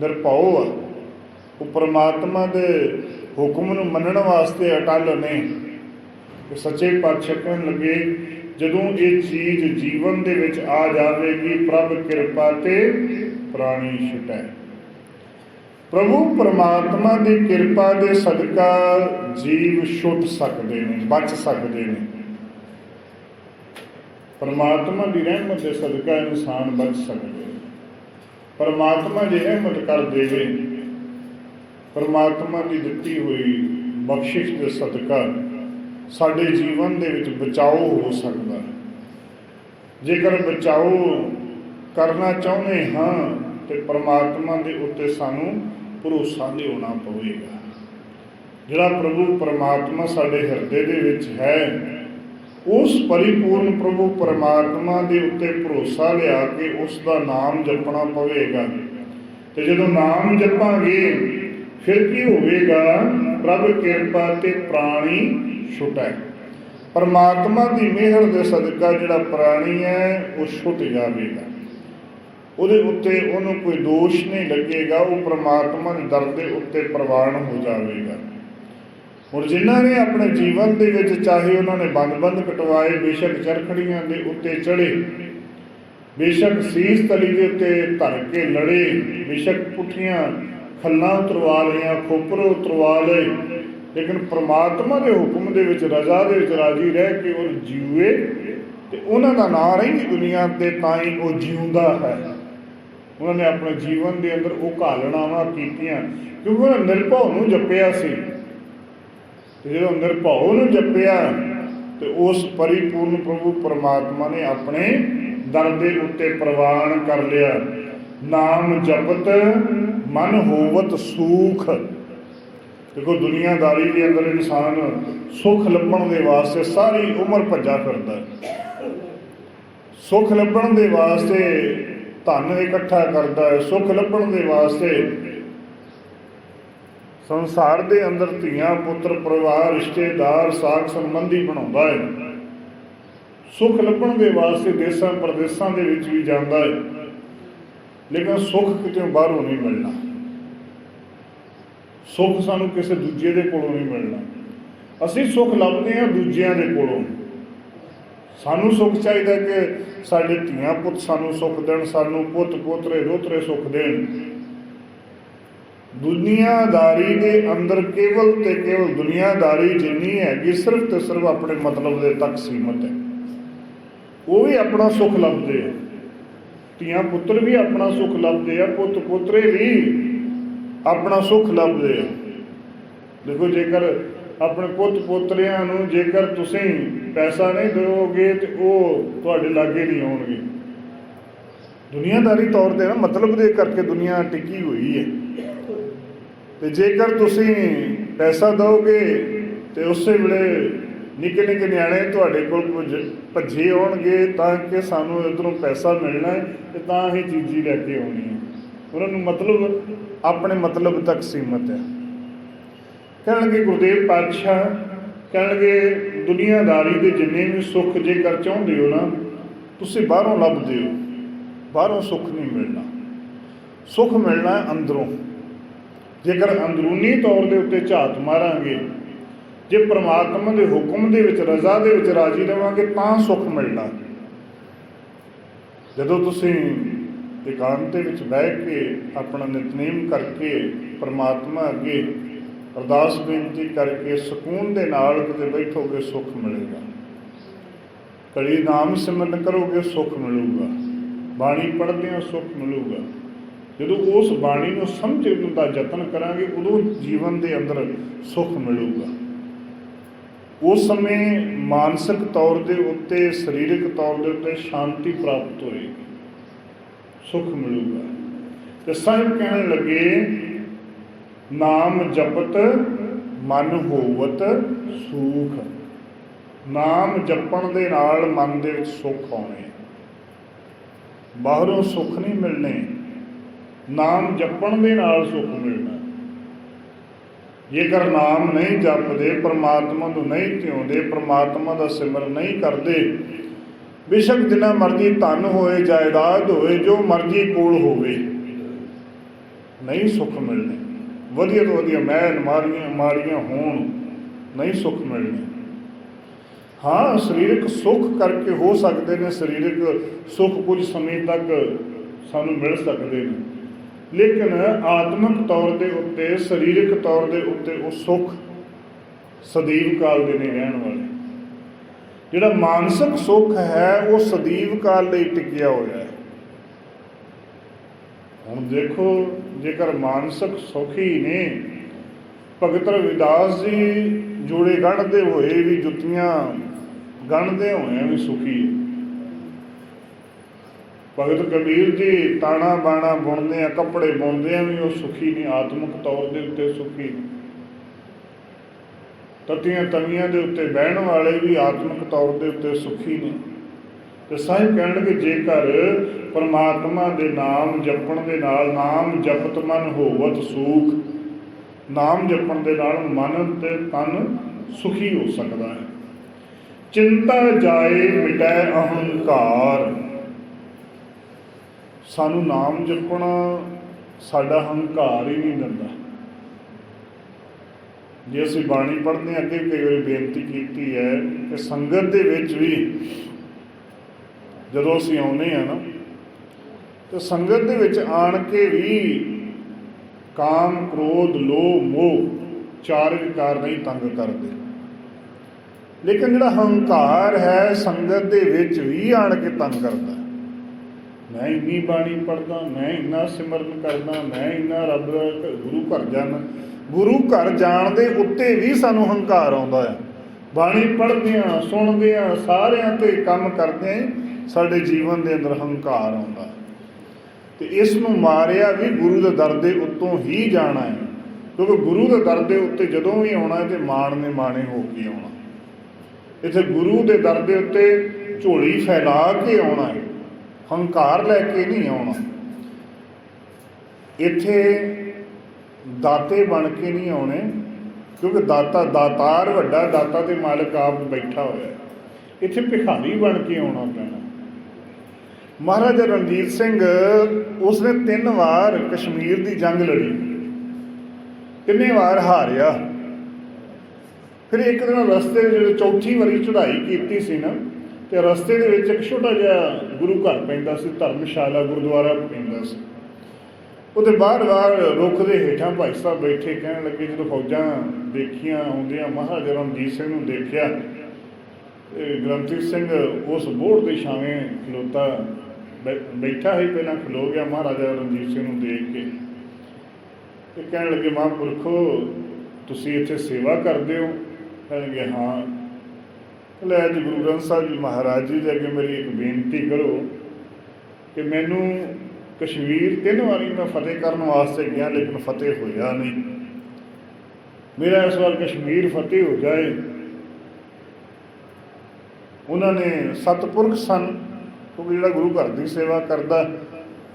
ਨਿਰਭਉ ਆ। ਉਹ ਪ੍ਰਮਾਤਮਾ ਦੇ ਹੁਕਮ ਨੂੰ ਮੰਨਣ ਵਾਸਤੇ ਅਟਲ ਨੇ। ਕਿ ਸੱਚੇ ਪਾਤਸ਼ਾਹ ਕਹਿਣ ਲੱਗੇ, ਜਦੋਂ ਇਹ ਚੀਜ਼ ਜੀਵਨ ਦੇ ਵਿੱਚ ਆ ਜਾਵੇਗੀ, ਪ੍ਰਭ ਕਿਰਪਾ ਤੇ ਪ੍ਰਾਣੀ ਛੁਟੈ। ਪ੍ਰਭੂ ਪਰਮਾਤਮਾ ਦੀ ਕਿਰਪਾ ਦੇ ਸਦਕਾ ਜੀਵ ਛੁੱਟ ਸਕਦੇ ਨੇ, ਬਚ ਸਕਦੇ ਨੇ। ਪਰਮਾਤਮਾ ਦੀ ਰਹਿਮਤ ਦੇ ਸਦਕਾ ਇਨਸਾਨ ਬਚ ਸਕਦੇ ਪਰਮਾਤਮਾ ਜੇ ਰਹਿਮਤ ਕਰ ਦੇਵੇ। ਪਰਮਾਤਮਾ ਦੀ ਦਿੱਤੀ ਹੋਈ ਬਖਸ਼ਿਸ਼ ਦੇ ਸਦਕਾ ਸਾਡੇ ਜੀਵਨ ਦੇ ਵਿੱਚ ਬਚਾਓ ਹੋ ਸਕਦਾ ਹੈ। ਜੇਕਰ ਬਚਾਓ ਕਰਨਾ ਚਾਹੁੰਦੇ ਹਾਂ, ਤੇ ਪਰਮਾਤਮਾ ਦੇ ਉੱਤੇ ਸਾਨੂੰ ਭਰੋਸਾ ਲਿਆਉਣਾ ਪਵੇਗਾ। ਜਿਹੜਾ ਪ੍ਰਭੂ ਪਰਮਾਤਮਾ ਸਾਡੇ ਹਿਰਦੇ ਦੇ ਵਿੱਚ ਹੈ ਉਸ ਪਰਿਪੂਰਨ ਪ੍ਰਭੂ ਪਰਮਾਤਮਾ ਦੇ ਉੱਤੇ ਭਰੋਸਾ ਲਿਆ ਕੇ ਉਸ ਦਾ ਨਾਮ ਜਪਣਾ ਪਵੇਗਾ। ਤੇ ਜਦੋਂ ਨਾਮ ਜਪਾਂਗੇ, ਫਿਰ ਕੀ ਹੋਵੇਗਾ? ਪ੍ਰਭ ਕਿਰਪਾ ਤੇ ਪ੍ਰਾਣੀ ਛੁਟੈ। ਪਰਮਾਤਮਾ ਦੀ ਮਿਹਰ ਦੇ ਸਦਕਾ ਜਿਹੜਾ ਪ੍ਰਾਣੀ ਹੈ, ਉਹ ਛੁੱਟ ਜਾਵੇਗਾ। ਉਹਦੇ ਉੱਤੇ ਉਹਨੂੰ ਕੋਈ ਦੋਸ਼ ਨਹੀਂ ਲੱਗੇਗਾ, ਉਹ ਪ੍ਰਮਾਤਮਾ ਦੇ ਦਰ ਦੇ ਉੱਤੇ ਪ੍ਰਵਾਨ ਹੋ ਜਾਵੇਗਾ। ਹੁਣ ਜਿਨ੍ਹਾਂ ਨੇ ਆਪਣੇ ਜੀਵਨ ਦੇ ਵਿੱਚ ਚਾਹੇ ਉਹਨਾਂ ਨੇ ਬੰਦ-ਬੰਦ ਕਟਵਾਏ, ਬੇਸ਼ੱਕ ਚਰਖੜੀਆਂ ਦੇ ਉੱਤੇ ਚੜੇ ਬੇਸ਼ੱਕ ਸੀਸ ਤਲੀ ਦੇ ਉੱਤੇ ਧਰ ਕੇ ਲੜੇ, ਬੇਸ਼ੱਕ ਪੁੱਠੀਆਂ ਖੱਲਾਂ ਉਤਰਵਾ ਲਈਆਂ, ਖੋਪਰ ਉਤਰਵਾ ਲਏ, ਲੇਕਿਨ ਪ੍ਰਮਾਤਮਾ ਦੇ ਹੁਕਮ ਦੇ ਵਿੱਚ, ਰਜ਼ਾ ਦੇ ਵਿੱਚ ਰਾਜੀ ਰਹਿ ਕੇ ਉਹ ਜੀਵੇ ਤੇ ਉਹਨਾਂ ਦਾ ਨਾਂ ਰਹਿੰਦੀ ਦੁਨੀਆ ਤੇ, ਤਾਂ ਹੀ ਉਹ ਜਿਉਂਦਾ ਹੈ। ਉਹਨਾਂ ਨੇ ਆਪਣੇ ਜੀਵਨ ਦੇ ਅੰਦਰ ਉਹ ਘਾਲਣਾਵਾਂ ਕੀਤੀਆਂ, ਕਿਉਂਕਿ ਉਹਨਾਂ ਨਿਰਭਉ ਨੂੰ ਜਪਿਆ ਸੀ। ਤੇ ਜਦੋਂ ਨਿਰਭਉ ਨੂੰ ਜਪਿਆ ਤੇ ਉਸ ਪਰਿਪੂਰਨ ਪ੍ਰਭੂ ਪਰਮਾਤਮਾ ਨੇ ਆਪਣੇ ਦਰ ਦੇ ਉੱਤੇ ਪ੍ਰਵਾਨ ਕਰ ਲਿਆ। ਨਾਮ ਜਪਤ, ਮਨ ਹੋਵਤ ਸੂਖ। ਦੇਖੋ, ਦੁਨੀਆਦਾਰੀ ਦੇ ਅੰਦਰ ਇਨਸਾਨ ਸੁੱਖ ਲੱਭਣ ਦੇ ਵਾਸਤੇ ਸਾਰੀ ਉਮਰ ਭੱਜਾ ਫਿਰਦਾ ਹੈ। ਸੁੱਖ ਲੱਭਣ ਦੇ ਵਾਸਤੇ ਧਨ ਇਕੱਠਾ ਕਰਦਾ ਹੈ, ਸੁੱਖ ਲੱਭਣ ਦੇ ਵਾਸਤੇ ਸੰਸਾਰ ਦੇ ਅੰਦਰ ਧੀਆਂ, ਪੁੱਤਰ, ਪਰਿਵਾਰ, ਰਿਸ਼ਤੇਦਾਰ, ਸਾਖ ਸੰਬੰਧੀ ਬਣਾਉਂਦਾ ਹੈ। ਸੁੱਖ ਲੱਭਣ ਦੇ ਵਾਸਤੇ ਦੇਸ਼ਾਂ, ਪ੍ਰਦੇਸ਼ਾਂ ਦੇ ਵਿੱਚ ਵੀ ਜਾਂਦਾ ਹੈ। ਲੇਕਿਨ ਸੁੱਖ ਕਿਤੇ ਬਾਹਰੋਂ ਨਹੀਂ ਮਿਲਣਾ। ਸੁੱਖ ਸਾਨੂੰ ਕਿਸੇ ਦੂਜੇ ਦੇ ਕੋਲੋਂ ਨਹੀਂ ਮਿਲਣਾ। ਅਸੀਂ ਸੁੱਖ ਲੱਭਦੇ ਹਾਂ ਦੂਜਿਆਂ ਦੇ ਕੋਲੋਂ। ਸਾਨੂੰ ਸੁੱਖ ਚਾਹੀਦਾ ਕਿ ਸਾਡੇ ਧੀਆਂ ਪੁੱਤ ਸਾਨੂੰ ਸੁੱਖ ਦੇਣ, ਸਾਨੂੰ ਪੁੱਤ ਪੋਤਰੇ ਰੋਤਰੇ ਸੁੱਖ ਦੇਣ। ਦੁਨੀਆਦਾਰੀ ਦੇ ਅੰਦਰ ਕੇਵਲ ਤੇ ਕੇਵਲ ਦੁਨੀਆਦਾਰੀ ਜਿੰਨੀ ਹੈਗੀ, ਸਿਰਫ ਤੇ ਸਿਰਫ ਆਪਣੇ ਮਤਲਬ ਦੇ ਤੱਕ ਸੀਮਤ ਹੈ। ਉਹ ਵੀ ਆਪਣਾ ਸੁੱਖ ਲੱਭਦੇ ਆ। ਧੀਆਂ ਪੁੱਤਰ ਵੀ ਆਪਣਾ ਸੁੱਖ ਲੱਭਦੇ ਆ, ਪੁੱਤ ਪੁੱਤਰੇ ਵੀ ਆਪਣਾ ਸੁੱਖ ਲੱਭਦੇ ਆ। ਦੇਖੋ, ਜੇਕਰ ਆਪਣੇ ਪੁੱਤ ਪੁੱਤਰਿਆਂ ਨੂੰ ਜੇਕਰ ਤੁਸੀਂ ਪੈਸਾ ਨਹੀਂ ਦਿਓਗੇ ਤੇ ਉਹ ਤੁਹਾਡੇ ਲਾਗੇ ਨਹੀਂ ਆਉਣਗੇ। ਦੁਨੀਆਦਾਰੀ ਤੌਰ ਤੇ ਨਾ ਮਤਲਬ ਦੇ ਕਰਕੇ ਦੁਨੀਆ ਟਿਕੀ ਹੋਈ ਹੈ। ਤੇ ਜੇਕਰ ਤੁਸੀਂ ਪੈਸਾ ਦਿਓਗੇ ਤੇ ਉਸੇ ਵੇਲੇ ਨਿੱਕੇ ਨਿੱਕੇ ਨਿਆਣੇ ਤੁਹਾਡੇ ਕੋਲ ਕੁਝ ਭੱਜੇ ਆਉਣਗੇ ਤਾਂ ਕਿ ਸਾਨੂੰ ਇਧਰੋਂ ਪੈਸਾ ਮਿਲਣਾ ਹੈ ਤੇ ਤਾਂ ਹੀ ਚੀਜ਼ੀ ਲੈ ਕੇ ਆਉਣੀ ਹੈ। ਉਹਨਾਂ ਨੂੰ ਮਤਲਬ, ਆਪਣੇ ਮਤਲਬ ਤੱਕ ਸੀਮਤ ਹੈ। ਕਹਿਣਗੇ ਗੁਰਦੇਵ ਪਾਤਸ਼ਾਹ, ਕਹਿਣਗੇ ਦੁਨੀਆਦਾਰੀ ਦੇ ਜਿੰਨੇ ਵੀ ਸੁੱਖ ਜੇਕਰ ਚਾਹੁੰਦੇ ਹੋ ਨਾ, ਤੁਸੀਂ ਬਾਹਰੋਂ ਲੱਭਦੇ ਹੋ। ਬਾਹਰੋਂ ਸੁੱਖ ਨਹੀਂ ਮਿਲਣਾ। ਸੁੱਖ ਮਿਲਣਾ ਅੰਦਰੋਂ। ਜੇਕਰ ਅੰਦਰੂਨੀ ਤੌਰ ਦੇ ਉੱਤੇ ਝਾਤ ਮਾਰਾਂਗੇ, ਜੇ ਪ੍ਰਮਾਤਮਾ ਦੇ ਹੁਕਮ ਦੇ ਵਿੱਚ, ਰਜ਼ਾ ਦੇ ਵਿੱਚ ਰਾਜੀ ਰਵਾਂਗੇ, ਤਾਂ ਸੁੱਖ ਮਿਲਣਾ। ਜਦੋਂ ਤੁਸੀਂ ਇਕਾਂਤ ਦੇ ਵਿੱਚ ਬਹਿ ਕੇ ਆਪਣਾ ਨਿਤਨੇਮ ਕਰਕੇ ਪ੍ਰਮਾਤਮਾ ਅੱਗੇ ਅਰਦਾਸ ਬੇਨਤੀ ਕਰਕੇ ਸਕੂਨ ਦੇ ਨਾਲ ਕਿਤੇ ਬੈਠੋਗੇ, ਸੁੱਖ ਮਿਲੇਗਾ। ਕਲੀ ਨਾਮ ਸਿਮਰਨ ਕਰੋਗੇ, ਸੁੱਖ ਮਿਲੂਗਾ। ਬਾਣੀ ਪੜ੍ਹਦੇ ਹੋ ਸੁੱਖ ਮਿਲੂਗਾ। ਜਦੋਂ ਉਸ ਬਾਣੀ ਨੂੰ ਸਮਝਣ ਦਾ ਯਤਨ ਕਰਾਂਗੇ, ਉਦੋਂ ਜੀਵਨ ਦੇ ਅੰਦਰ ਸੁੱਖ ਮਿਲੂਗਾ। ਉਸ ਸਮੇਂ ਮਾਨਸਿਕ ਤੌਰ ਦੇ ਉੱਤੇ, ਸਰੀਰਕ ਤੌਰ ਦੇ ਉੱਤੇ ਸ਼ਾਂਤੀ ਪ੍ਰਾਪਤ ਹੋਏਗੀ, ਸੁੱਖ ਮਿਲੂਗਾ। ਤੇ ਸਾਹਿਬ ਕਹਿਣ ਲੱਗੇ, ਨਾਮ ਜਪਤ, ਮਨ ਹੋਵਤ, ਸੂਖ। ਨਾਮ ਜਪਣ ਦੇ ਨਾਲ ਮਨ ਦੇ ਵਿੱਚ ਸੁੱਖ ਆਉਣੇ। ਬਾਹਰੋਂ ਸੁੱਖ ਨਹੀਂ ਮਿਲਣੇ। ਨਾਮ ਜਪਣ ਦੇ ਨਾਲ ਸੁੱਖ ਮਿਲਣਾ। ਜੇਕਰ ਨਾਮ ਨਹੀਂ ਜਪਦੇ, ਪ੍ਰਮਾਤਮਾ ਨੂੰ ਨਹੀਂ ਧਿਆਉਂਦੇ ਪ੍ਰਮਾਤਮਾ ਦਾ ਸਿਮਰਨ ਨਹੀਂ ਕਰਦੇ, ਬੇਸ਼ੱਕ ਜਿੰਨਾ ਮਰਜ਼ੀ ਧਨ ਹੋਏ, ਜਾਇਦਾਦ ਹੋਵੇ ਜੋ ਮਰਜ਼ੀ ਕੋਲ ਹੋਵੇ, ਨਹੀਂ ਸੁੱਖ ਮਿਲਣੇ। ਵਧੀਆ ਤੋਂ ਵਧੀਆ ਮਹਿਲ ਮਾਰੀਆਂ ਮਾਰੀਆਂ ਹੋਣ, ਨਹੀਂ ਸੁੱਖ ਮਿਲਣੇ। ਹਾਂ, ਸਰੀਰਕ ਸੁੱਖ ਕਰਕੇ ਹੋ ਸਕਦੇ ਨੇ, ਸਰੀਰਕ ਸੁੱਖ ਕੁਝ ਸਮੇਂ ਤੱਕ ਸਾਨੂੰ ਮਿਲ ਸਕਦੇ ਨੇ। ਲੇਕਿਨ ਆਤਮਿਕ ਤੌਰ ਦੇ ਉੱਤੇ, ਸਰੀਰਕ ਤੌਰ ਦੇ ਉੱਤੇ ਉਹ ਸੁੱਖ ਸਦੀਵ ਕਾਲ ਦੇ ਨੇ ਰਹਿਣ ਵਾਲੇ ਜਿਹੜਾ ਮਾਨਸਿਕ ਸੁੱਖ ਹੈ, ਉਹ ਸਦੀਵ ਕਾਲ ਲਈ ਟਿਕਿਆ ਹੋਇਆ ਹੈ ਹੁਣ ਦੇਖੋ, ਜੇਕਰ ਮਾਨਸਿਕ ਸੁਖੀ ਨੇ, ਭਗਤ ਰਵਿਦਾਸ ਜੀ ਜੋੜੇ ਗੜਦੇ ਹੋਏ ਵੀ ਜੁੱਤੀਆਂ ਗਣਦੇ ਹੋਏ ਵੀ ਸੁਖੀ ਹੈ। ਭਗਤ ਕਬੀਰ ਜੀ, ਤਾਣਾ ਬਾਣਾ ਬੁਣਦੇ ਆ, ਕੱਪੜੇ ਬੁਣਦੇ ਆ ਵੀ ਉਹ ਸੁਖੀ ਨਹੀਂ, ਆਤਮਿਕ ਤੌਰ ਦੇ ਉੱਤੇ ਸੁਖੀ ਤਤੀਆਂ ਤਵੀਆਂ ਦੇ ਉੱਤੇ ਬਹਿਣ ਵਾਲੇ ਵੀ ਆਤਮਿਕ ਤੌਰ ਦੇ ਉੱਤੇ ਸੁਖੀ ਨੇ ਤੇ ਸਾਹਿਬ ਕਹਿਣਗੇ, ਜੇਕਰ ਪਰਮਾਤਮਾ ਦੇ ਨਾਮ ਜਪਣ ਦੇ ਨਾਲ ਨਾਮ ਜਪਤ ਮਨ ਹੋਵਤ ਸੂਖ, ਨਾਮ ਜਪਣ ਦੇ ਨਾਲ ਮਨ ਤੇ ਤਨ ਸੁਖੀ ਹੋ ਸਕਦਾ ਹੈ। ਚਿੰਤਾ ਜਾਏ ਮਿਟੈ ਅਹੰਕਾਰ। ਸਾਨੂੰ ਨਾਮ ਜਪਣਾ ਸਾਡਾ ਹੰਕਾਰ ਹੀ ਨਹੀਂ ਦਿੰਦਾ। ਜੇ ਅਸੀਂ ਬਾਣੀ ਪੜ੍ਹਦੇ ਹਾਂ, ਅੱਗੇ ਕਈ ਵਾਰੀ ਬੇਨਤੀ ਕੀਤੀ ਹੈ ਕਿ ਸੰਗਤ ਦੇ ਵਿੱਚ ਵੀ ਜਦੋਂ ਅਸੀਂ ਆਉਂਦੇ ਆ ਨਾ, ਤੇ ਸੰਗਤ ਦੇ ਵਿੱਚ ਆਣ ਕੇ ਵੀ ਕਾਮ, ਕ੍ਰੋਧ, ਲੋਭ, ਮੋਹ ਚਾਰ ਵਿਕਾਰ ਨਹੀਂ ਤੰਗ ਕਰਦੇ। ਲੇਕਿਨ ਜਿਹੜਾ ਹੰਕਾਰ ਹੈ, ਸੰਗਤ ਦੇ ਵਿੱਚ ਵੀ ਆਣ ਕੇ ਤੰਗ ਕਰਦਾ। ਮੈਂ ਇੰਨੀ ਬਾਣੀ ਪੜਦਾ ਮੈਂ ਇੰਨਾ ਸਿਮਰਨ ਕਰਦਾ, ਮੈਂ ਇੰਨਾ ਰੱਬ ਦਾ ਗੁਰੂ ਘਰ ਜਾਣਾ। ਗੁਰੂ ਘਰ ਜਾਣ ਦੇ ਉੱਤੇ ਵੀ ਸਾਨੂੰ ਹੰਕਾਰ ਆਉਂਦਾ ਹੈ। ਬਾਣੀ ਪੜ੍ਹਦੇ ਆ ਸੁਣਦੇ ਆ ਸਾਰਿਆਂ ਤੇ ਕੰਮ ਕਰਦੇ ਆ ਸਾਡੇ ਜੀਵਨ ਦੇ ਅੰਦਰ ਹੰਕਾਰ ਆਉਂਦਾ ਤੇ ਇਸ ਨੂੰ ਮਾਰਿਆ ਵੀ ਗੁਰੂ ਦੇ ਦਰ ਦੇ ਉੱਤੋਂ ਹੀ ਜਾਣਾ ਹੈ। ਕਿਉਂਕਿ ਗੁਰੂ ਦੇ ਦਰ ਦੇ ਉੱਤੇ ਜਦੋਂ ਵੀ ਆਉਣਾ ਹੈ ਤੇ ਮਾਣ ਨੇ ਮਾਣੇ ਹੋ ਕੇ ਆਉਣਾ। ਇੱਥੇ ਗੁਰੂ ਦੇ ਦਰ ਦੇ ਉੱਤੇ ਝੋਲੀ ਫੈਲਾ ਕੇ ਆਉਣਾ ਹੈ। ਹੰਕਾਰ ਲੈ ਕੇ ਨਹੀਂ ਆਉਣਾ। ਇੱਥੇ ਦਾਤੇ ਬਣ ਕੇ ਨਹੀਂ ਆਉਣੇ, ਕਿਉਂਕਿ ਦਾਤਾ, ਦਾਤਾਰ ਵੱਡਾ, ਦਾਤਾ ਤੇ ਮਾਲਕ ਆਪ ਬੈਠਾ ਹੋਇਆ। ਇੱਥੇ ਭਿਖਾਰੀ ਬਣ ਕੇ ਆਉਣਾ ਪੈਣਾ। ਮਹਾਰਾਜਾ ਰਣਜੀਤ ਸਿੰਘ ਉਸਨੇ ਤਿੰਨ ਵਾਰ ਕਸ਼ਮੀਰ ਦੀ ਜੰਗ ਲੜੀ। ਤਿੰਨੇ ਵਾਰ ਹਾਰਿਆ। ਫਿਰ ਇੱਕ ਦਿਨ ਰਸਤੇ ਦੇ ਜਿਹੜੇ ਚੌਥੀ ਵਾਰੀ ਚੜ੍ਹਾਈ ਕੀਤੀ ਸੀ ਨਾ ਤੇ ਰਸਤੇ ਦੇ ਵਿੱਚ ਇੱਕ ਛੋਟਾ ਜਿਹਾ ਗੁਰੂ ਘਰ ਪੈਂਦਾ ਸੀ, ਧਰਮਸ਼ਾਲਾ ਗੁਰਦੁਆਰਾ ਪੈਂਦਾ ਸੀ। ਉਹਦੇ ਬਾਹਰ-ਬਾਹਰ ਰੁੱਖ ਦੇ ਹੇਠਾਂ ਭਾਈ ਸਾਹਿਬ ਬੈਠੇ, ਕਹਿਣ ਲੱਗੇ ਜਦੋਂ ਫੌਜਾਂ ਦੇਖੀਆਂ, ਆਉਂਦੀਆਂ ਮਹਾਰਾਜਾ ਰਣਜੀਤ ਸਿੰਘ ਨੂੰ ਦੇਖਿਆ, ਤੇ ਗ੍ਰੰਥੀ ਸਿੰਘ ਉਸ ਬੋੜ ਦੇ ਛਾਵੇਂ ਖਲੋਤਾ, ਬੈ- ਬੈਠਾ ਹੀ ਪਹਿਲਾਂ ਖਲੋ ਗਿਆ ਮਹਾਰਾਜਾ ਰਣਜੀਤ ਸਿੰਘ ਨੂੰ ਦੇਖ ਕੇ। ਤੇ ਕਹਿਣ ਲੱਗੇ, ਮਹਾਂਪੁਰਖੋ, ਤੁਸੀਂ ਇੱਥੇ ਸੇਵਾ ਕਰਦੇ ਹੋ? ਕਹਿਣਗੇ ਹਾਂ। ਲੈ ਅੱਜ ਗੁਰੂ ਗ੍ਰੰਥ ਸਾਹਿਬ ਜੀ ਮਹਾਰਾਜ ਜੀ ਦੇ ਅੱਗੇ ਮੇਰੀ ਇੱਕ ਬੇਨਤੀ ਕਰੋ ਕਿ ਮੈਨੂੰ ਕਸ਼ਮੀਰ ਤਿੰਨ ਵਾਰੀ ਮੈਂ ਫਤਿਹ ਕਰਨ ਵਾਸਤੇ ਗਿਆ, ਲੇਕਿਨ ਫਤਿਹ ਹੋਇਆ ਨਹੀਂ। ਮੇਰਾ ਇਸ ਵਾਰ ਕਸ਼ਮੀਰ ਫਤਿਹ ਹੋ ਜਾਏ। ਉਹਨਾਂ ਨੇ ਸਤਪੁਰਖ ਸਨ ਕਿਉਂਕਿ ਜਿਹੜਾ ਗੁਰੂ ਘਰ ਦੀ ਸੇਵਾ ਕਰਦਾ,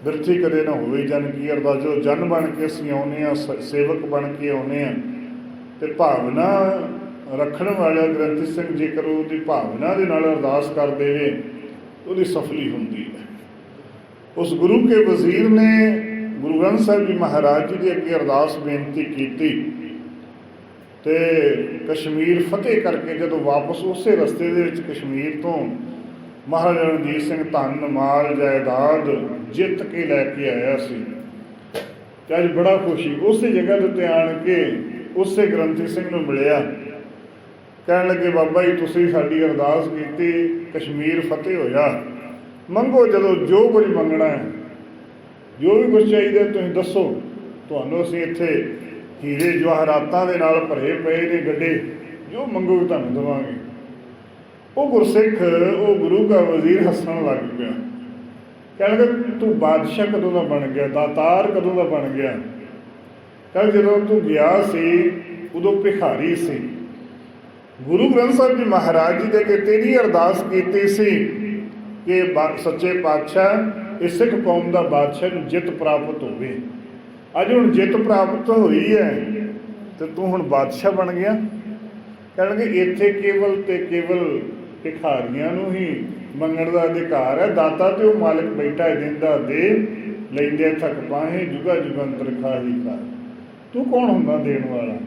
ਬਿਰਥੀ ਕਦੇ ਨਾ ਹੋਵੇ ਜਨ ਕੀ ਅਰਦਾਸ, ਜੋ ਜਨ ਬਣ ਕੇ ਅਸੀਂ ਆਉਨੇ ਆ ਸੇਵਕ ਬਣ ਕੇ ਆਉਨੇ ਆ ਤੇ ਭਾਵਨਾ ਰੱਖਣ ਵਾਲਾ ਗ੍ਰੰਥੀ ਸਿੰਘ ਜੇਕਰ ਉਹਦੀ ਭਾਵਨਾ ਦੇ ਨਾਲ ਅਰਦਾਸ ਕਰ ਦੇਵੇ ਉਹਦੀ ਸਫਲੀ ਹੁੰਦੀ ਹੈ। ਉਸ ਗੁਰੂ ਕੇ ਵਜ਼ੀਰ ਨੇ ਗੁਰੂ ਗ੍ਰੰਥ ਸਾਹਿਬ ਜੀ ਮਹਾਰਾਜ ਜੀ ਦੇ ਅੱਗੇ ਅਰਦਾਸ ਬੇਨਤੀ ਕੀਤੀ ਤੇ ਕਸ਼ਮੀਰ ਫਤਿਹ ਕਰਕੇ ਜਦੋਂ ਵਾਪਸ ਉਸੇ ਰਸਤੇ ਦੇ ਵਿੱਚ ਕਸ਼ਮੀਰ ਤੋਂ ਮਹਾਰਾਜਾ ਰਣਜੀਤ ਸਿੰਘ ਧੰਨ, ਮਾਲ, ਜਾਇਦਾਦ ਜਿੱਤ ਕੇ ਲੈ ਕੇ ਆਇਆ ਸੀ। ਤੇ ਅੱਜ ਬੜਾ ਖੁਸ਼ੀ, ਉਸੇ ਜਗ੍ਹਾ ਦੇ ਉੱਤੇ ਆਣ ਕੇ ਉਸੇ ਗ੍ਰੰਥੀ ਸਿੰਘ ਨੂੰ ਮਿਲਿਆ। ਕਹਿਣ ਲੱਗੇ, ਬਾਬਾ ਜੀ, ਤੁਸੀਂ ਸਾਡੀ ਅਰਦਾਸ ਕੀਤੀ, ਕਸ਼ਮੀਰ ਫਤਿਹ ਹੋਇਆ। ਮੰਗੋ ਜਦੋਂ ਜੋ ਕੁਝ ਮੰਗਣਾ ਹੈ, ਜੋ ਵੀ ਕੁਝ ਚਾਹੀਦਾ, ਤੁਸੀਂ ਦੱਸੋ। ਤੁਹਾਨੂੰ ਅਸੀਂ ਇੱਥੇ ਹੀਰੇ ਜਵਾਹਰਾਤਾਂ ਦੇ ਨਾਲ ਭਰੇ ਪਏ ਨੇ ਗੱਡੇ, ਜੋ ਮੰਗੋਗੇ ਤੁਹਾਨੂੰ ਦੇਵਾਂਗੇ। ਉਹ ਗੁਰਸਿੱਖ, ਉਹ ਗੁਰੂ ਦਾ ਵਜ਼ੀਰ ਹੱਸਣ ਲੱਗ ਪਿਆ। ਕਹਿਣ ਲੱਗਾ, ਤੂੰ ਬਾਦਸ਼ਾਹ ਕਦੋਂ ਦਾ ਬਣ ਗਿਆ? ਦਾਤਾਰ ਕਦੋਂ ਦਾ ਬਣ ਗਿਆ? ਕੱਲ ਜਦੋਂ ਤੂੰ ਗਿਆ ਸੀ, ਉਦੋਂ ਭਿਖਾਰੀ ਸੀ। ਗੁਰੂ ਗ੍ਰੰਥ ਸਾਹਿਬ ਜੀ ਮਹਾਰਾਜ ਜੀ ਦੇ ਕੇ ਤੇਰੀ ਅਰਦਾਸ ਕੀਤੀ ਸੀ ਕਿ ਸੱਚੇ ਪਾਤਸ਼ਾਹ ਇਸ ਸਿੱਖ ਕੌਮ ਦਾ ਬਾਦਸ਼ਾਹ ਨੂੰ ਜਿੱਤ ਪ੍ਰਾਪਤ ਹੋਵੇ। ਅੱਜ ਹੁਣ ਜਿੱਤ ਪ੍ਰਾਪਤ ਹੋਈ ਹੈ ਤੇ ਤੂੰ ਹੁਣ ਬਾਦਸ਼ਾਹ ਬਣ ਗਿਆ। ਕਹਿਣਗੇ ਇੱਥੇ ਕੇਵਲ ਤੇ ਕੇਵਲ ਭਿਖਾਰੀਆਂ ਨੂੰ ਹੀ ਮੰਗਣ ਦਾ ਅਧਿਕਾਰ ਹੈ। ਦਾਤਾ ਤੇ ਉਹ ਮਾਲਕ ਬੈਠਾ ਹੈ, ਦਿੰਦਾ ਦੇ, ਲੈਂਦੇ ਥਕ ਪਾਹੇ ਜੁਗਾ ਜੁਗੰਤਰ ਖਾਹੀ ਕਰ ਤੂੰ ਕੌਣ ਹੁੰਦਾ ਦੇਣ ਵਾਲਾ?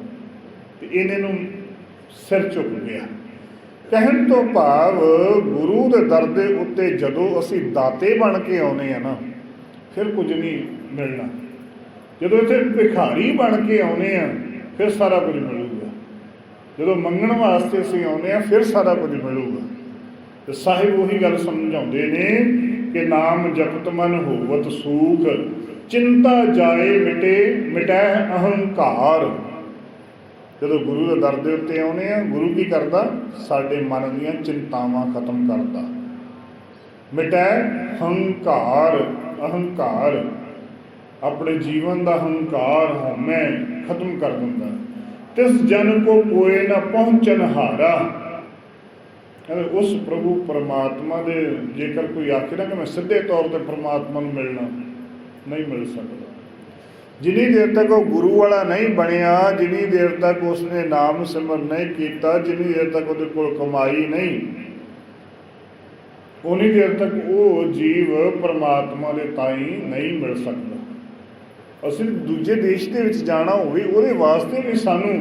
ਤੇ ਇਹਨੇ ਨੂੰ ਸਿਰ ਝੁਕ ਗਿਆ। ਕਹਿਣ ਤੋਂ ਭਾਵ ਗੁਰੂ ਦੇ ਦਰ ਦੇ ਉੱਤੇ ਜਦੋਂ ਅਸੀਂ ਦਾਤੇ ਬਣ ਕੇ ਆਉਨੇ ਆ ਨਾ, ਫਿਰ ਕੁਝ ਨਹੀਂ ਮਿਲਣਾ। ਜਦੋਂ ਇੱਥੇ ਭਿਖਾਰੀ ਬਣ ਕੇ ਆਉਨੇ ਆ, ਫਿਰ ਸਾਰਾ ਕੁਝ ਮਿਲੂਗਾ। ਜਦੋਂ ਮੰਗਣ ਵਾਸਤੇ ਅਸੀਂ ਆਉਨੇ ਆ, ਫਿਰ ਸਾਰਾ ਕੁਝ ਮਿਲੂਗਾ। ਤੇ ਸਾਹਿਬ ਉਹੀ ਗੱਲ ਸਮਝਾਉਂਦੇ ਨੇ ਕਿ ਨਾਮ ਜਪਤ ਮਨ ਹੋਵਤ ਸੂਖ, ਚਿੰਤਾ ਜਾਏ ਮਿਟੇ ਮਿਟੈ ਅਹੰਕਾਰ। ਜਦੋਂ ਗੁਰੂ ਦੇ ਦਰ ਦੇ ਉੱਤੇ ਆਉਨੇ ਆ, ਗੁਰੂ ਕੀ ਕਰਦਾ? ਸਾਡੇ ਮਨ ਦੀਆਂ ਚਿੰਤਾਵਾਂ ਖਤਮ ਕਰਦਾ। ਮਿਟੈ ਹੰਕਾਰ, ਅਹੰਕਾਰ। ਆਪਣੇ ਜੀਵਨ ਦਾ ਹੰਕਾਰ ਹਉਮੈ ਖਤਮ ਕਰ ਦਿੰਦਾ। ਤਿਸ ਜਨ ਕੋ ਕੋਏ ਨਾ ਪਹੁੰਚਨ ਹਾਰਾ। ਕਹਿੰਦੇ ਉਸ ਪ੍ਰਭੂ ਪਰਮਾਤਮਾ ਦੇ ਜੇਕਰ ਕੋਈ ਆਖੇ ਨਾ ਕਿ ਮੈਂ ਸਿੱਧੇ ਤੌਰ ਤੇ ਪਰਮਾਤਮਾ ਨੂੰ ਮਿਲਣਾ, ਨਹੀਂ ਮਿਲ ਸਕਦਾ। ਜਿੰਨੀ ਦੇਰ ਤੱਕ ਉਹ ਗੁਰੂ ਵਾਲਾ ਨਹੀਂ ਬਣਿਆ, ਜਿੰਨੀ ਦੇਰ ਤੱਕ ਉਸਨੇ ਨਾਮ ਸਿਮਰਨ ਨਹੀਂ ਕੀਤਾ, ਜਿੰਨੀ ਦੇਰ ਤੱਕ ਉਹਦੇ ਕੋਲ ਕਮਾਈ ਨਹੀਂ ਉਨੀ ਦੇਰ ਤੱਕ ਉਹ ਜੀਵ ਪਰਮਾਤਮਾ ਦੇ ਤਾਈ ਨਹੀਂ ਮਿਲ ਸਕਦਾ। ਅਸੀਂ ਦੂਜੇ ਦੇਸ਼ ਦੇ ਵਿੱਚ ਜਾਣਾ ਹੋਵੇ, ਉਹਦੇ ਵਾਸਤੇ ਵੀ ਸਾਨੂੰ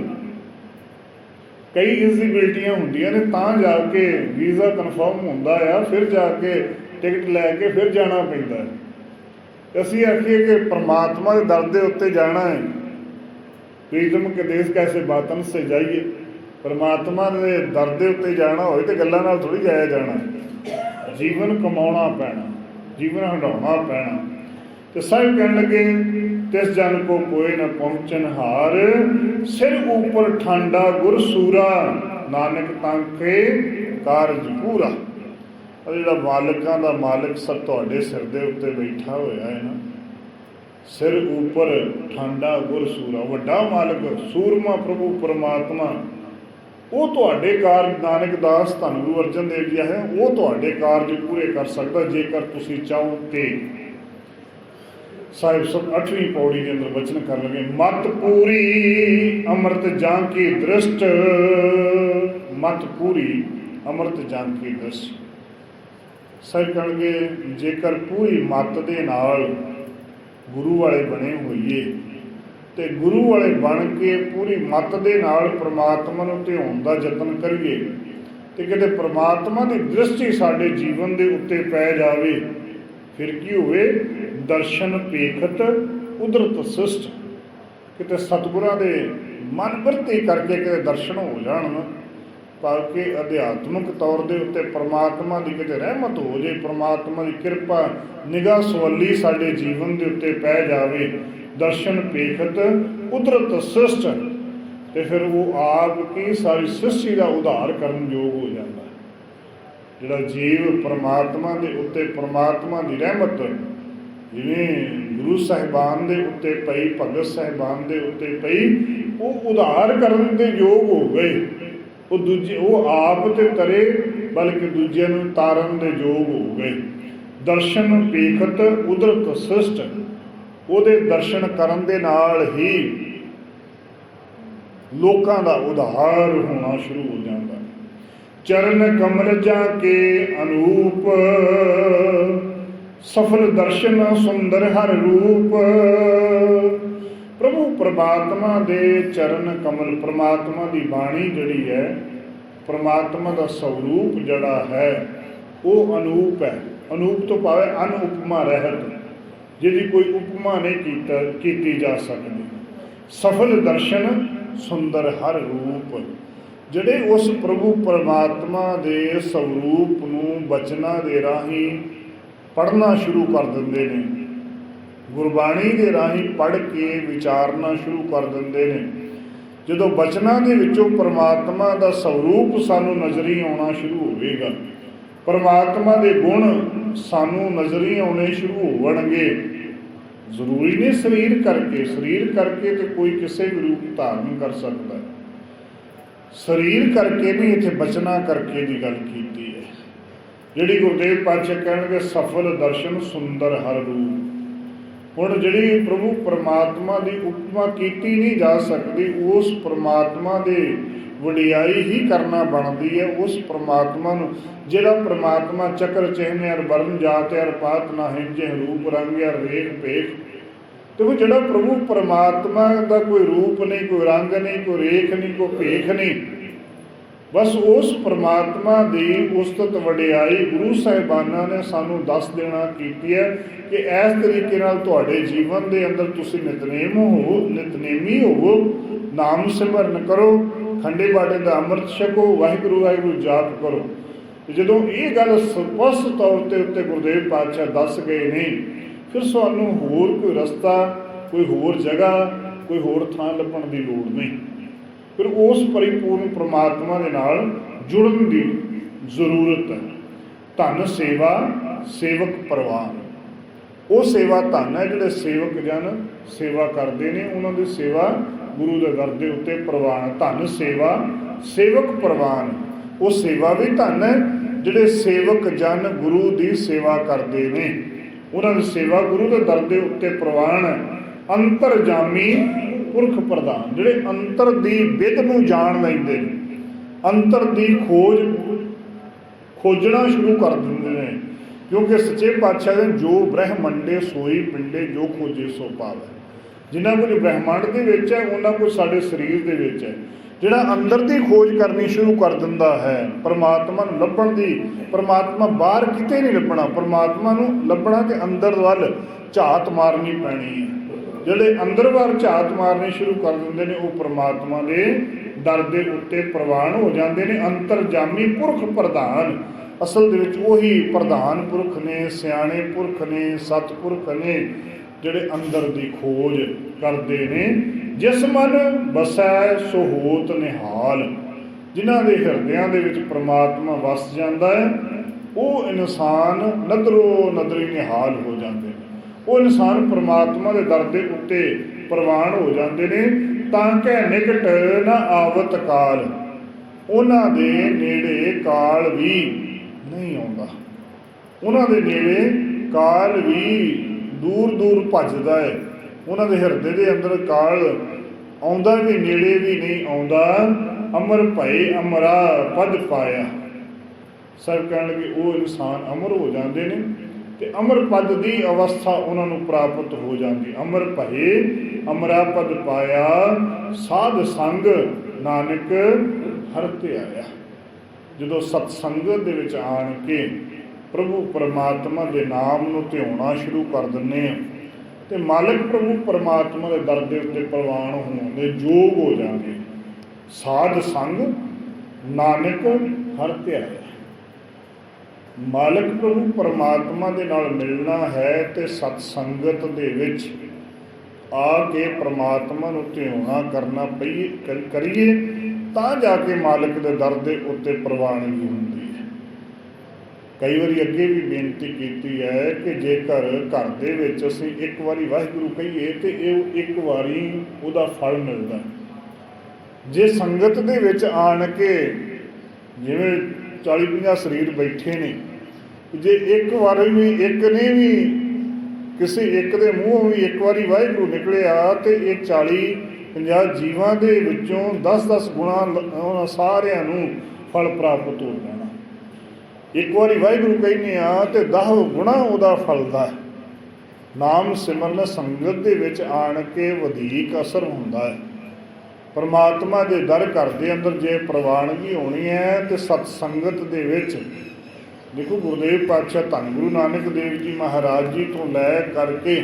ਕਈ ਇਲੀਜੀਬਿਲਟੀਆਂ ਹੁੰਦੀਆਂ ਨੇ, ਤਾਂ ਜਾ ਕੇ ਵੀਜ਼ਾ ਕਨਫਰਮ ਹੁੰਦਾ ਆ, ਫਿਰ ਜਾ ਕੇ ਟਿਕਟ ਲੈ ਕੇ ਫਿਰ ਜਾਣਾ ਪੈਂਦਾ ਹੈ। ਅਸੀਂ ਆਖੀਏ ਕਿ ਪ੍ਰਮਾਤਮਾ ਦੇ ਦਰ ਦੇ ਉੱਤੇ ਜਾਣਾ ਹੈ। ਪ੍ਰੀਤਮ ਕੇ ਕੈਸੇ ਬਾਤਨ ਸੇ ਜਾਈਏ। ਪ੍ਰਮਾਤਮਾ ਦੇ ਦਰ ਦੇ ਉੱਤੇ ਜਾਣਾ ਹੋਵੇ ਤੇ ਗੱਲਾਂ ਨਾਲ ਥੋੜੀ ਜਾਇਆ ਜਾਣਾ। ਜੀਵਨ ਕਮਾਉਣਾ ਪੈਣਾ, ਜੀਵਨ ਹੰਡਾਉਣਾ ਪੈਣਾ। ਤੇ ਸਾਹਿਬ ਕਹਿਣ ਲੱਗੇ, ਤਿਸ ਜਨ ਕੋ ਕੋਈ ਨਾ ਪਹੁੰਚਨ ਹਾਰ, ਸਿਰ ਉਪਰ ਠਾਂਡਾ ਗੁਰ ਸੂਰਾ। ਨਾਨਕ ਤਾਂਕੇ ਕਾਰਜ ਪੂਰਾ। ਉਹ ਜਿਹੜਾ ਮਾਲਕਾਂ ਦਾ ਮਾਲਕ ਸਭ ਤੁਹਾਡੇ ਸਿਰ ਦੇ ਉੱਤੇ ਬੈਠਾ ਹੋਇਆ ਹੈ ਨਾ, ਸਿਰ ਉਪਰ ਠਾਂਡਾ ਗੁਰ ਸੂਰਾ, ਵੱਡਾ ਮਾਲਕ, ਸੂਰਮਾ ਪ੍ਰਭੂ, ਪਰਮਾਤਮਾ, ਉਹ ਤੁਹਾਡੇ ਕਾਰਜ, ਨਾਨਕ ਦਾਸ ਧੰਨ ਗੁਰੂ ਅਰਜਨ ਦੇਵ ਜੀ ਹੈ, ਉਹ ਤੁਹਾਡੇ ਕਾਰਜ ਪੂਰੇ ਕਰ ਸਕਦਾ ਜੇਕਰ ਤੁਸੀਂ ਚਾਹੋ ਤੇ ਸਾਹਿਬ ਸਭ 8ਵੀਂ ਪੌੜੀ ਦੇ ਅੰਦਰ ਬਚਨ ਕਰ ਲਗੇ ਮਤ ਪੂਰੀ ਅੰਮ੍ਰਿਤ ਜਾਂ ਕੀ ਦ੍ਰਿਸ਼ਟ, ਮਤ ਪੂਰੀ ਅੰਮ੍ਰਿਤ ਜਾਂ ਕੀ ਦ੍ਰਿਸ਼ਟ। ਸਾਹਿਬ ਕਹਿਣਗੇ, ਜੇਕਰ ਪੂਰੀ ਮੱਤ ਦੇ ਨਾਲ ਗੁਰੂ ਵਾਲੇ ਬਣੇ ਹੋਈਏ, ਤੇ ਗੁਰੂ ਵਾਲੇ ਬਣ ਕੇ ਪੂਰੀ ਮੱਤ ਦੇ ਨਾਲ ਪ੍ਰਮਾਤਮਾ ਨੂੰ ਧਿਆਉਣ ਦਾ ਯਤਨ ਕਰੀਏ, ਤੇ ਕਿਤੇ ਪ੍ਰਮਾਤਮਾ ਦੀ ਦ੍ਰਿਸ਼ਟੀ ਸਾਡੇ ਜੀਵਨ ਦੇ ਉੱਤੇ ਪੈ ਜਾਵੇ, ਫਿਰ ਕੀ ਹੋਵੇ? ਦਰਸ਼ਨ ਪੇਖਤ ਉਦਰਤ ਸਿਸ਼ਟ। ਕਿਤੇ ਸਤਿਗੁਰਾਂ ਦੇ ਮਨ ਵਰਤੀ ਕਰਕੇ ਕਿਤੇ ਦਰਸ਼ਨ ਹੋ ਜਾਣ ਤਾਂ ਕਿ ਅਧਿਆਤਮਿਕ ਤੌਰ ਦੇ ਉੱਤੇ ਪ੍ਰਮਾਤਮਾ ਦੀ ਕਿਤੇ ਰਹਿਮਤ ਹੋ ਜੇ, ਪ੍ਰਮਾਤਮਾ ਦੀ ਕਿਰਪਾ, ਨਿਗਾਹ ਸਵੱਲੀ ਸਾਡੇ ਜੀਵਨ ਦੇ ਉੱਤੇ ਪੈ ਜਾਵੇ, ਦਰਸ਼ਨ ਪੇਖਤ ਕੁਦਰਤ ਸਿਸ਼ਟ, ਤੇ ਫਿਰ ਉਹ ਆਪ ਕੀ ਸਾਰੀ ਸ੍ਰਿਸ਼ਟੀ ਦਾ ਉਧਾਰ ਕਰਨ ਯੋਗ ਹੋ ਜਾਂਦਾ। ਜਿਹੜਾ ਜੀਵ ਪ੍ਰਮਾਤਮਾ ਦੇ ਉੱਤੇ ਪ੍ਰਮਾਤਮਾ ਦੀ ਰਹਿਮਤ, ਜਿਵੇਂ ਗੁਰੂ ਸਾਹਿਬਾਨ ਦੇ ਉੱਤੇ ਪਈ, ਭਗਤ ਸਾਹਿਬਾਨ ਦੇ ਉੱਤੇ ਪਈ, ਉਹ ਉਧਾਰ ਕਰਨ ਦੇ ਯੋਗ ਹੋ ਗਏ। ਉਹ ਦੂਜੇ ਉਹ ਆਪ ਤੇ ਕਰੇ ਬਲਕਿ ਦੂਜਿਆਂ ਨੂੰ ਤਾਰਨ ਦੇ ਯੋਗ ਹੋ ਗਏ। ਦਰਸ਼ਨ ਪੇਖਤ ਉਦਰਤ ਸ੍ਰਿਸ਼ਟ ਉਹਦੇ ਦਰਸ਼ਨ ਕਰਨ ਦੇ ਨਾਲ ਹੀ ਲੋਕਾਂ ਦਾ ਉਧਾਰ ਹੋਣਾ ਸ਼ੁਰੂ ਹੋ ਜਾਂਦਾ। ਚਰਨ ਕਮਲ ਜਾ ਕੇ ਅਨੂਪ, ਸਫਲ ਦਰਸ਼ਨ ਸੁੰਦਰ ਹਰ ਰੂਪ। ਪ੍ਰਭੂ ਪ੍ਰਮਾਤਮਾ ਦੇ ਚਰਨ ਕਮਲ ਪ੍ਰਮਾਤਮਾ ਦੀ ਬਾਣੀ ਜਿਹੜੀ ਹੈ, ਪ੍ਰਮਾਤਮਾ ਦਾ ਸਰੂਪ ਜਿਹੜਾ ਹੈ, ਉਹ ਅਨੂਪ ਹੈ। ਅਨੂਪ ਤੋਂ ਭਾਵੇਂ ਅਨੁਪਮਾ ਰਹਿਤ, ਜਿਹਦੀ ਕੋਈ ਉਪਮਾ ਨਹੀਂ ਕੀਤਾ, ਕੀਤੀ ਜਾ ਸਕਦੀ। ਸਫਲ ਦਰਸ਼ਨ ਸੁੰਦਰ ਹਰ ਰੂਪ, ਜਿਹੜੇ ਉਸ ਪ੍ਰਭੂ ਪਰਮਾਤਮਾ ਦੇ ਸਰੂਪ ਨੂੰ ਬਚਨਾਂ ਦੇ ਰਾਹੀਂ ਪੜ੍ਹਨਾ ਸ਼ੁਰੂ ਕਰ ਦਿੰਦੇ ਨੇ। ਗੁਰਬਾਣੀ ਦੇ ਰਾਹੀਂ ਪੜ੍ਹ ਕੇ ਵਿਚਾਰਨਾ ਸ਼ੁਰੂ ਕਰ ਦਿੰਦੇ ਨੇ। ਜਦੋਂ ਬਚਨਾਂ ਦੇ ਵਿੱਚੋਂ ਪਰਮਾਤਮਾ ਦਾ ਸਰੂਪ ਸਾਨੂੰ ਨਜ਼ਰੀ ਆਉਣਾ ਸ਼ੁਰੂ ਹੋਵੇਗਾ, ਪਰਮਾਤਮਾ ਦੇ ਗੁਣ ਸਾਨੂੰ ਨਜ਼ਰੀ ਆਉਣੇ ਸ਼ੁਰੂ ਹੋਣਗੇ ਜ਼ਰੂਰੀ ਨਹੀਂ ਸਰੀਰ ਕਰਕੇ ਸਰੀਰ ਕਰਕੇ ਤੇ ਕੋਈ ਕਿਸੇ ਵੀ ਰੂਪ ਧਾਰਨ ਕਰ ਸਕਦਾ। ਹੈ ਸਰੀਰ ਕਰਕੇ ਨਹੀਂ, ਇੱਥੇ ਬਚਨਾ ਕਰਕੇ ਦੀ ਗੱਲ ਕੀਤੀ ਹੈ। ਜਿਹੜੀ ਗੁਰਦੇਵ ਪਾਤਸ਼ਾਹ ਕਹਿਣਗੇ, ਸਫਲ ਦਰਸ਼ਨ ਸੁੰਦਰ ਹਰ ਰੂਪ। ਹੁਣ ਜਿਹੜੀ ਪ੍ਰਭੂ ਪਰਮਾਤਮਾ ਦੀ ਉਪਮਾ ਕੀਤੀ ਨਹੀਂ ਜਾ ਸਕਦੀ, ਉਸ ਪਰਮਾਤਮਾ ਦੇ ਵਡਿਆਈ ਹੀ ਕਰਨਾ ਬਣਦੀ ਹੈ, ਉਸ ਪਰਮਾਤਮਾ ਨੂੰ, ਜਿਹੜਾ ਪਰਮਾਤਮਾ ਚੱਕਰ ਚਿਹਨੇ ਅਰ ਵਰਨ ਜਾਤ ਅਰ ਪਾਤ ਨਾ ਹੈ ਜੇ ਰੂਪ ਰੰਗ ਅਰ ਰੇਖ ਭੇਖ। ਦੇਖੋ ਜਿਹੜਾ ਪ੍ਰਭੂ ਪਰਮਾਤਮਾ ਦਾ ਕੋਈ ਰੂਪ ਨਹੀਂ, ਕੋਈ ਰੰਗ ਨਹੀਂ, ਕੋਈ ਰੇਖ ਨਹੀਂ, ਕੋਈ ਭੇਖ ਨਹੀਂ ਬਸ ਉਸ ਪਰਮਾਤਮਾ ਦੀ ਉਸਤਤ ਵਡਿਆਈ ਗੁਰੂ ਸਾਹਿਬਾਨਾਂ ਨੇ ਸਾਨੂੰ ਦੱਸ ਦੇਣਾ ਕੀਤੀ ਹੈ ਕਿ ਇਸ ਤਰੀਕੇ ਨਾਲ ਤੁਹਾਡੇ ਜੀਵਨ ਦੇ ਅੰਦਰ ਤੁਸੀਂ ਨਿਤਨੇਮ ਹੋ, ਨਿਤਨੇਮੀ ਹੋਵੋ, ਨਾਮ ਸਿਮਰਨ ਕਰੋ, ਖੰਡੇ ਬਾਟੇ ਦਾ ਅੰਮ੍ਰਿਤ ਛਕੋ, ਵਾਹਿਗੁਰੂ ਵਾਹਿਗੁਰੂ ਜਾਪ ਕਰੋ। ਜਦੋਂ ਇਹ ਗੱਲ ਸਪਸ਼ਟ ਤੌਰ ਤੇ ਉੱਤੇ ਗੁਰਦੇਵ ਪਾਤਸ਼ਾਹ ਦੱਸ ਗਏ ਨੇ, ਫਿਰ ਸਾਨੂੰ ਹੋਰ ਕੋਈ ਰਸਤਾ, ਕੋਈ ਹੋਰ ਜਗ੍ਹਾ, ਕੋਈ ਹੋਰ ਥਾਂ ਲੱਭਣ ਦੀ ਲੋੜ ਨਹੀਂ। ਫਿਰ ਉਸ ਪਰਿਪੂਰਨ ਪ੍ਰਮਾਤਮਾ ਦੇ ਨਾਲ ਜੁੜਨ ਦੀ ਜ਼ਰੂਰਤ ਹੈ। ਧੰਨ ਸੇਵਾ, ਸੇਵਕ ਪਰਵਾਨ ਉਹ ਸੇਵਾ ਧੰਨ ਹੈ, ਜਿਹੜੇ ਸੇਵਕ ਜਨ ਸੇਵਾ ਕਰਦੇ ਨੇ, ਉਹਨਾਂ ਦੀ ਸੇਵਾ ਗੁਰੂ ਦੇ ਦਰ ਦੇ ਉੱਤੇ ਪ੍ਰਵਾਨ ਧੰਨ ਸੇਵਾ, ਸੇਵਕ ਪ੍ਰਵਾਨ ਉਹ ਸੇਵਾ ਵੀ ਧੰਨ ਹੈ, ਜਿਹੜੇ ਸੇਵਕ ਜਨ ਗੁਰੂ ਦੀ ਸੇਵਾ ਕਰਦੇ ਨੇ। ਉਹਨਾਂ ਦੀ ਸੇਵਾ ਗੁਰੂ ਦੇ ਦਰ ਦੇ ਉੱਤੇ ਪ੍ਰਵਾਨ ਹੈ। ਅੰਤਰਜਾਮੀ ਪੁਰਖ ਪ੍ਰਧਾਨ, ਜਿਹੜੇ ਅੰਤਰ ਦੀ ਵਿਦ ਨੂੰ ਜਾਣ ਲੈਂਦੇ ਨੇ, ਅੰਤਰ ਦੀ ਖੋਜ ਖੋਜਣਾ ਸ਼ੁਰੂ ਕਰ ਦਿੰਦੇ ਨੇ। ਕਿਉਂਕਿ ਸੱਚੇ ਪਾਤਸ਼ਾਹ ਦੇ ਜੋ ਬ੍ਰਹਮੰਡੇ ਸੋਈ ਪਿੰਡੇ, ਜੋ ਖੋਜੇ ਸੋ ਪਾਵੇ। ਜਿੰਨਾ ਕੁਝ ਬ੍ਰਹਮੰਡ ਦੇ ਵਿੱਚ ਹੈ ਉਹਨਾਂ ਕੁਝ ਸਾਡੇ ਸਰੀਰ ਦੇ ਵਿੱਚ ਹੈ। ਜਿਹੜਾ ਅੰਦਰ ਦੀ ਖੋਜ ਕਰਨੀ ਸ਼ੁਰੂ ਕਰ ਦਿੰਦਾ ਹੈ, ਪਰਮਾਤਮਾ ਨੂੰ ਲੱਭਣ ਦੀ, ਪਰਮਾਤਮਾ ਬਾਹਰ ਕਿਤੇ ਨਹੀਂ ਲੱਭਣਾ। ਪਰਮਾਤਮਾ ਨੂੰ ਲੱਭਣਾ ਤੇ ਅੰਦਰ ਵੱਲ ਝਾਤ ਮਾਰਨੀ ਪੈਣੀ ਹੈ। ਜਿਹੜੇ ਅੰਦਰ ਵੱਲ ਝਾਤ ਮਾਰਨੀ ਸ਼ੁਰੂ ਕਰ ਦਿੰਦੇ ਨੇ, ਉਹ ਪਰਮਾਤਮਾ ਦੇ ਦਰ ਦੇ ਉੱਤੇ ਪ੍ਰਵਾਨ ਹੋ ਜਾਂਦੇ ਨੇ, ਅੰਤਰਜਾਮੀ ਪੁਰਖ ਪ੍ਰਧਾਨ। ਅਸਲ ਦੇ ਵਿੱਚ ਉਹੀ ਪ੍ਰਧਾਨ ਪੁਰਖ ਨੇ, ਸਿਆਣੇ ਪੁਰਖ ਨੇ, ਸਤਪੁਰਖ ਨੇ, ਜਿਹੜੇ ਅੰਦਰ ਦੀ ਖੋਜ ਕਰਦੇ ਨੇ। ਜਿਸ ਮਨ ਬਸੈ ਸੋ ਨਿਹਾਲ। ਜਿਨ੍ਹਾਂ ਦੇ ਹਿਰਦਿਆਂ ਦੇ ਵਿੱਚ ਪ੍ਰਮਾਤਮਾ ਵਸ ਜਾਂਦਾ ਹੈ, ਉਹ ਇਨਸਾਨ ਨਦਰੋ ਨਦਰੀ ਨਿਹਾਲ ਹੋ ਜਾਂਦੇ ਨੇ। ਉਹ ਇਨਸਾਨ ਪਰਮਾਤਮਾ ਦੇ ਦਰ ਦੇ ਉੱਤੇ ਪ੍ਰਵਾਨ ਹੋ ਜਾਂਦੇ ਨੇ, ਤਾਂ ਕਿ ਨਿਕਟ ਨਾ ਆਵਤ ਕਾਲ। ਉਹਨਾਂ ਦੇ ਨੇੜੇ ਕਾਲ ਵੀ ਨਹੀਂ ਆਉਂਦਾ। ਉਹਨਾਂ ਦੇ ਨੇੜੇ ਕਾਲ ਵੀ ਦੂਰ ਦੂਰ ਭੱਜਦਾ ਹੈ। ਉਹਨਾਂ ਦੇ ਹਿਰਦੇ ਦੇ ਅੰਦਰ ਕਾਲ ਆਉਂਦਾ ਵੀ, ਨੇੜੇ ਵੀ ਨਹੀਂ ਆਉਂਦਾ। ਅਮਰ ਭਏ ਅਮਰਾ ਪਦ ਪਾਇਆ। ਸਭ ਕਹਿਣਗੇ ਉਹ ਇਨਸਾਨ ਅਮਰ ਹੋ ਜਾਂਦੇ ਨੇ। ਤੇ ਅਮਰ ਪਦ ਦੀ ਅਵਸਥਾ ਉਹਨਾਂ ਨੂੰ ਪ੍ਰਾਪਤ ਹੋ ਜਾਂਦੀ। ਅਮਰ ਭਏ, ਅਮਰਾ ਪਦ ਪਾਇਆ, ਸਾਧ ਸੰਗ ਨਾਨਕ ਹਰ ਤੇ ਆਇਆ। ਜਦੋਂ ਸਤ ਸੰਗਤ ਦੇ ਵਿੱਚ ਆਣ ਕੇ ਪ੍ਰਭੂ ਪਰਮਾਤਮਾ ਦੇ ਨਾਮ ਨੂੰ ਧਿਆਉਣਾ ਸ਼ੁਰੂ ਕਰ ਦਿੰਨੇ ਆ ਤੇ ਮਾਲਕ ਪ੍ਰਭੂ ਪਰਮਾਤਮਾ ਦੇ ਦਰ ਦੇ ਉੱਤੇ ਪ੍ਰਵਾਨ ਹੋਣ ਦੇ ਯੋਗ ਹੋ ਜਾਂਦੇ। ਸਾਧ ਸੰਗ ਨਾਨਕ ਹਰ ਧਿਆਇਆ ਮਾਲਕ ਪ੍ਰਭੂ ਪਰਮਾਤਮਾ ਦੇ ਨਾਲ ਮਿਲਣਾ ਹੈ ਤੇ ਸਤ ਸੰਗਤ ਦੇ ਵਿੱਚ ਆ ਕੇ ਪਰਮਾਤਮਾ ਨੂੰ ਧਿਆਉਣਾ ਕਰਨਾ ਪਈ, ਕਰ- ਕਰੀਏ, ਤਾਂ ਜਾ ਕੇ ਮਾਲਕ ਦੇ ਦਰ ਦੇ ਉੱਤੇ ਪ੍ਰਵਾਨਗੀ ਹੁੰਦੀ ਹੈ। ਕਈ ਵਾਰੀ ਅੱਗੇ ਵੀ ਬੇਨਤੀ ਕੀਤੀ ਹੈ ਕਿ ਜੇਕਰ ਘਰ ਦੇ ਵਿੱਚ ਅਸੀਂ ਇੱਕ ਵਾਰੀ ਵਾਹਿਗੁਰੂ ਕਹੀਏ ਤੇ ਇਹ ਇੱਕ ਵਾਰੀ ਉਹਦਾ ਫਲ ਮਿਲਦਾ ਜੇ ਸੰਗਤ ਦੇ ਵਿੱਚ ਆਣ ਕੇ ਜਿਵੇਂ 40 50 ਸਰੀਰ ਬੈਠੇ ਨੇ। ਜੇ ਇੱਕ ਵਾਰੀ ਵੀ, ਇੱਕ ਨੇ ਵੀ ਕਿਸੇ ਇੱਕ ਦੇ ਮੂੰਹੋਂ ਵੀ ਇੱਕ ਵਾਰੀ ਵਾਹਿਗੁਰੂ ਨਿਕਲਿਆ ਤੇ ਇਹ 40 50 ਜੀਵਾਂ ਦੇ ਵਿੱਚੋਂ 10-10 ਗੁਣਾ ਉਹਨਾਂ ਸਾਰਿਆਂ ਨੂੰ ਫਲ ਪ੍ਰਾਪਤ ਹੋ ਜਾਣਾ। ਇੱਕ ਵਾਰੀ ਵਾਹਿਗੁਰੂ ਕਹਿੰਦੇ ਆ ਤੇ 10 ਗੁਣਾ ਉਹਦਾ ਫਲਦਾ ਨਾਮ ਸਿਮਰਨ ਸੰਗਤ ਦੇ ਵਿੱਚ ਆਣ ਕੇ ਵਧੇਕ ਅਸਰ ਹੁੰਦਾ ਹੈ। ਪਰਮਾਤਮਾ ਦੇ ਦਰ ਘਰ ਦੇ ਅੰਦਰ ਜੇ ਪ੍ਰਵਾਨਗੀ ਹੋਣੀ ਹੈ ਤੇ ਸਤ ਸੰਗਤ ਦੇ ਵਿੱਚ, ਦੇਖੋ ਗੁਰਦੇਵ ਪਾਤਸ਼ਾਹ ਧੰਨ ਗੁਰੂ ਨਾਨਕ ਦੇਵ ਜੀ ਮਹਾਰਾਜ ਜੀ ਤੋਂ ਲੈ ਕਰਕੇ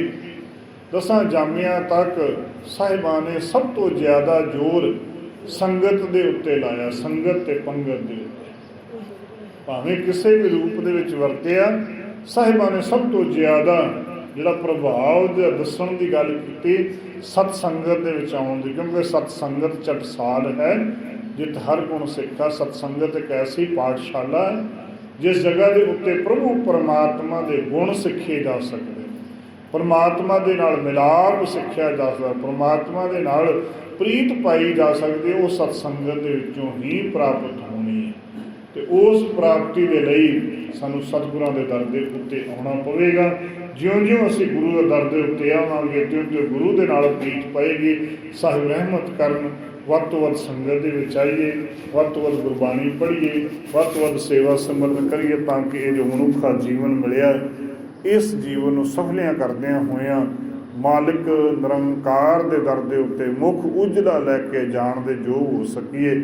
ਦਸਾਂ ਜਾਮਿਆਂ ਤੱਕ ਸਾਹਿਬਾਂ ਨੇ ਸਭ ਤੋਂ ਜ਼ਿਆਦਾ ਜ਼ੋਰ ਸੰਗਤ ਦੇ ਉੱਤੇ ਲਾਇਆ, ਸੰਗਤ ਤੇ ਪੰਗਤ ਦੇ ਉੱਤੇ। ਭਾਵੇਂ ਕਿਸੇ ਵੀ ਰੂਪ ਦੇ ਵਿੱਚ ਵਰਤਿਆ ਸਾਹਿਬਾਂ ਨੇ ਸਭ ਤੋਂ ਜ਼ਿਆਦਾ ਜਿਹੜਾ ਪ੍ਰਭਾਵ ਦੇ ਦੱਸਣ ਦੀ ਗੱਲ ਕੀਤੀ, ਸਤ ਸੰਗਤ ਦੇ ਵਿੱਚ ਆਉਣ ਦੀ, ਕਿਉਂਕਿ ਸਤ ਸੰਗਤ ਚਟਸਾਲ ਹੈ। ਜਿਤ ਹਰ ਗੁਣ ਸਿੱਖਾ ਸਤ ਸੰਗਤ ਇੱਕ ਐਸੀ ਪਾਠਸ਼ਾਲਾ ਹੈ, ਜਿਸ ਜਗ੍ਹਾ ਦੇ ਉੱਤੇ ਪ੍ਰਭੂ ਪਰਮਾਤਮਾ ਦੇ ਗੁਣ ਸਿੱਖੇ ਜਾ ਸਕਦੇ। ਪਰਮਾਤਮਾ ਦੇ ਨਾਲ ਮਿਲਾਪ ਸਿੱਖਿਆ ਜਾ ਸਕਦਾ, ਪਰਮਾਤਮਾ ਦੇ ਨਾਲ ਪ੍ਰੀਤ ਪਾਈ ਜਾ ਸਕਦੀ, ਉਹ ਸਤ ਸੰਗਤ ਦੇ ਵਿੱਚੋਂ ਹੀ ਪ੍ਰਾਪਤ ਤੇ ਉਸ ਪ੍ਰਾਪਤੀ ਦੇ ਲਈ ਸਾਨੂੰ ਸਤਿਗੁਰਾਂ ਦੇ ਦਰ ਦੇ ਉੱਤੇ ਆਉਣਾ ਪਵੇਗਾ। ਜਿਉਂ-ਜਿਉਂ ਅਸੀਂ ਗੁਰੂ ਦੇ ਦਰ ਦੇ ਉੱਤੇ ਆਵਾਂਗੇ, ਤਿਉਂ-ਤਿਉਂ ਗੁਰੂ ਦੇ ਨਾਲ ਪ੍ਰੀਤ ਪਏਗੀ। ਸਾਹਿਬ ਰਹਿਮਤ ਕਰਨ, ਵੱਧ ਤੋਂ ਵੱਧ ਸੰਗਤ ਦੇ ਵਿੱਚ ਆਈਏ, ਵੱਧ ਤੋਂ ਵੱਧ ਗੁਰਬਾਣੀ ਪੜ੍ਹੀਏ, ਵੱਧ ਤੋਂ ਵੱਧ ਸੇਵਾ ਸਿਮਰਨ ਕਰੀਏ ਤਾਂ ਕਿ ਇਹ ਜੋ ਮਨੁੱਖਾ ਜੀਵਨ ਮਿਲਿਆ, ਇਸ ਜੀਵਨ ਨੂੰ ਸਫਲਿਆਂ ਕਰਦਿਆਂ ਹੋਇਆਂ ਮਾਲਿਕ ਨਿਰੰਕਾਰ ਦੇ ਦਰ ਦੇ ਉੱਤੇ ਮੁਖ ਉਜਲਾ ਲੈ ਕੇ ਜਾਣ ਦੇ ਜੋ ਹੋ ਸਕੀਏ,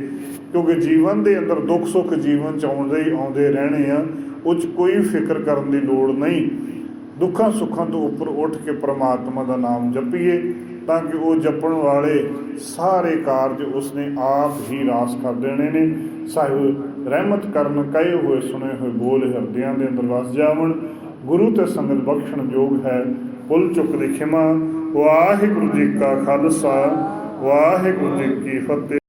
ਕਿਉਂਕਿ ਜੀਵਨ ਦੇ ਅੰਦਰ ਦੁੱਖ ਸੁੱਖ ਜੀਵਨ ਚ ਆਉਂਦੇ ਹੀ ਆਉਂਦੇ ਰਹਿਣੇ ਆ ਉਹ 'ਚ ਕੋਈ ਫਿਕਰ ਕਰਨ ਦੀ ਲੋੜ ਨਹੀਂ। ਦੁੱਖਾਂ ਸੁੱਖਾਂ ਤੋਂ ਉੱਪਰ ਉੱਠ ਕੇ ਪ੍ਰਮਾਤਮਾ ਦਾ ਨਾਮ ਜਪੀਏ, ਤਾਂ ਕਿ ਉਹ ਜਪਣ ਵਾਲੇ ਸਾਰੇ ਕਾਰਜ ਉਸਨੇ ਆਪ ਹੀ ਰਾਸ ਕਰ ਦੇਣੇ ਨੇ। ਸਾਹਿਬ, ਰਹਿਮਤ ਕਰਨ ਕਹੇ ਹੋਏ ਸੁਨੇ ਹੋਏ ਬੋਲ ਹਿਰਦਿਆਂ ਦੇ ਅੰਦਰ ਵਸ ਜਾਵਣ। ਗੁਰੂ ਤੇ ਸੰਗਤ ਬਖਸ਼ਣ ਯੋਗ ਹੈ। ਪੁੱਲ ਚੁੱਕ ਦੀ ਖਿਮਾ, ਵਾਹਿਗੁਰੂ ਜੀ ਕਾ ਖਾਲਸਾ, ਵਾਹਿਗੁਰੂ ਜੀ ਕੀ ਫਤਿਹ।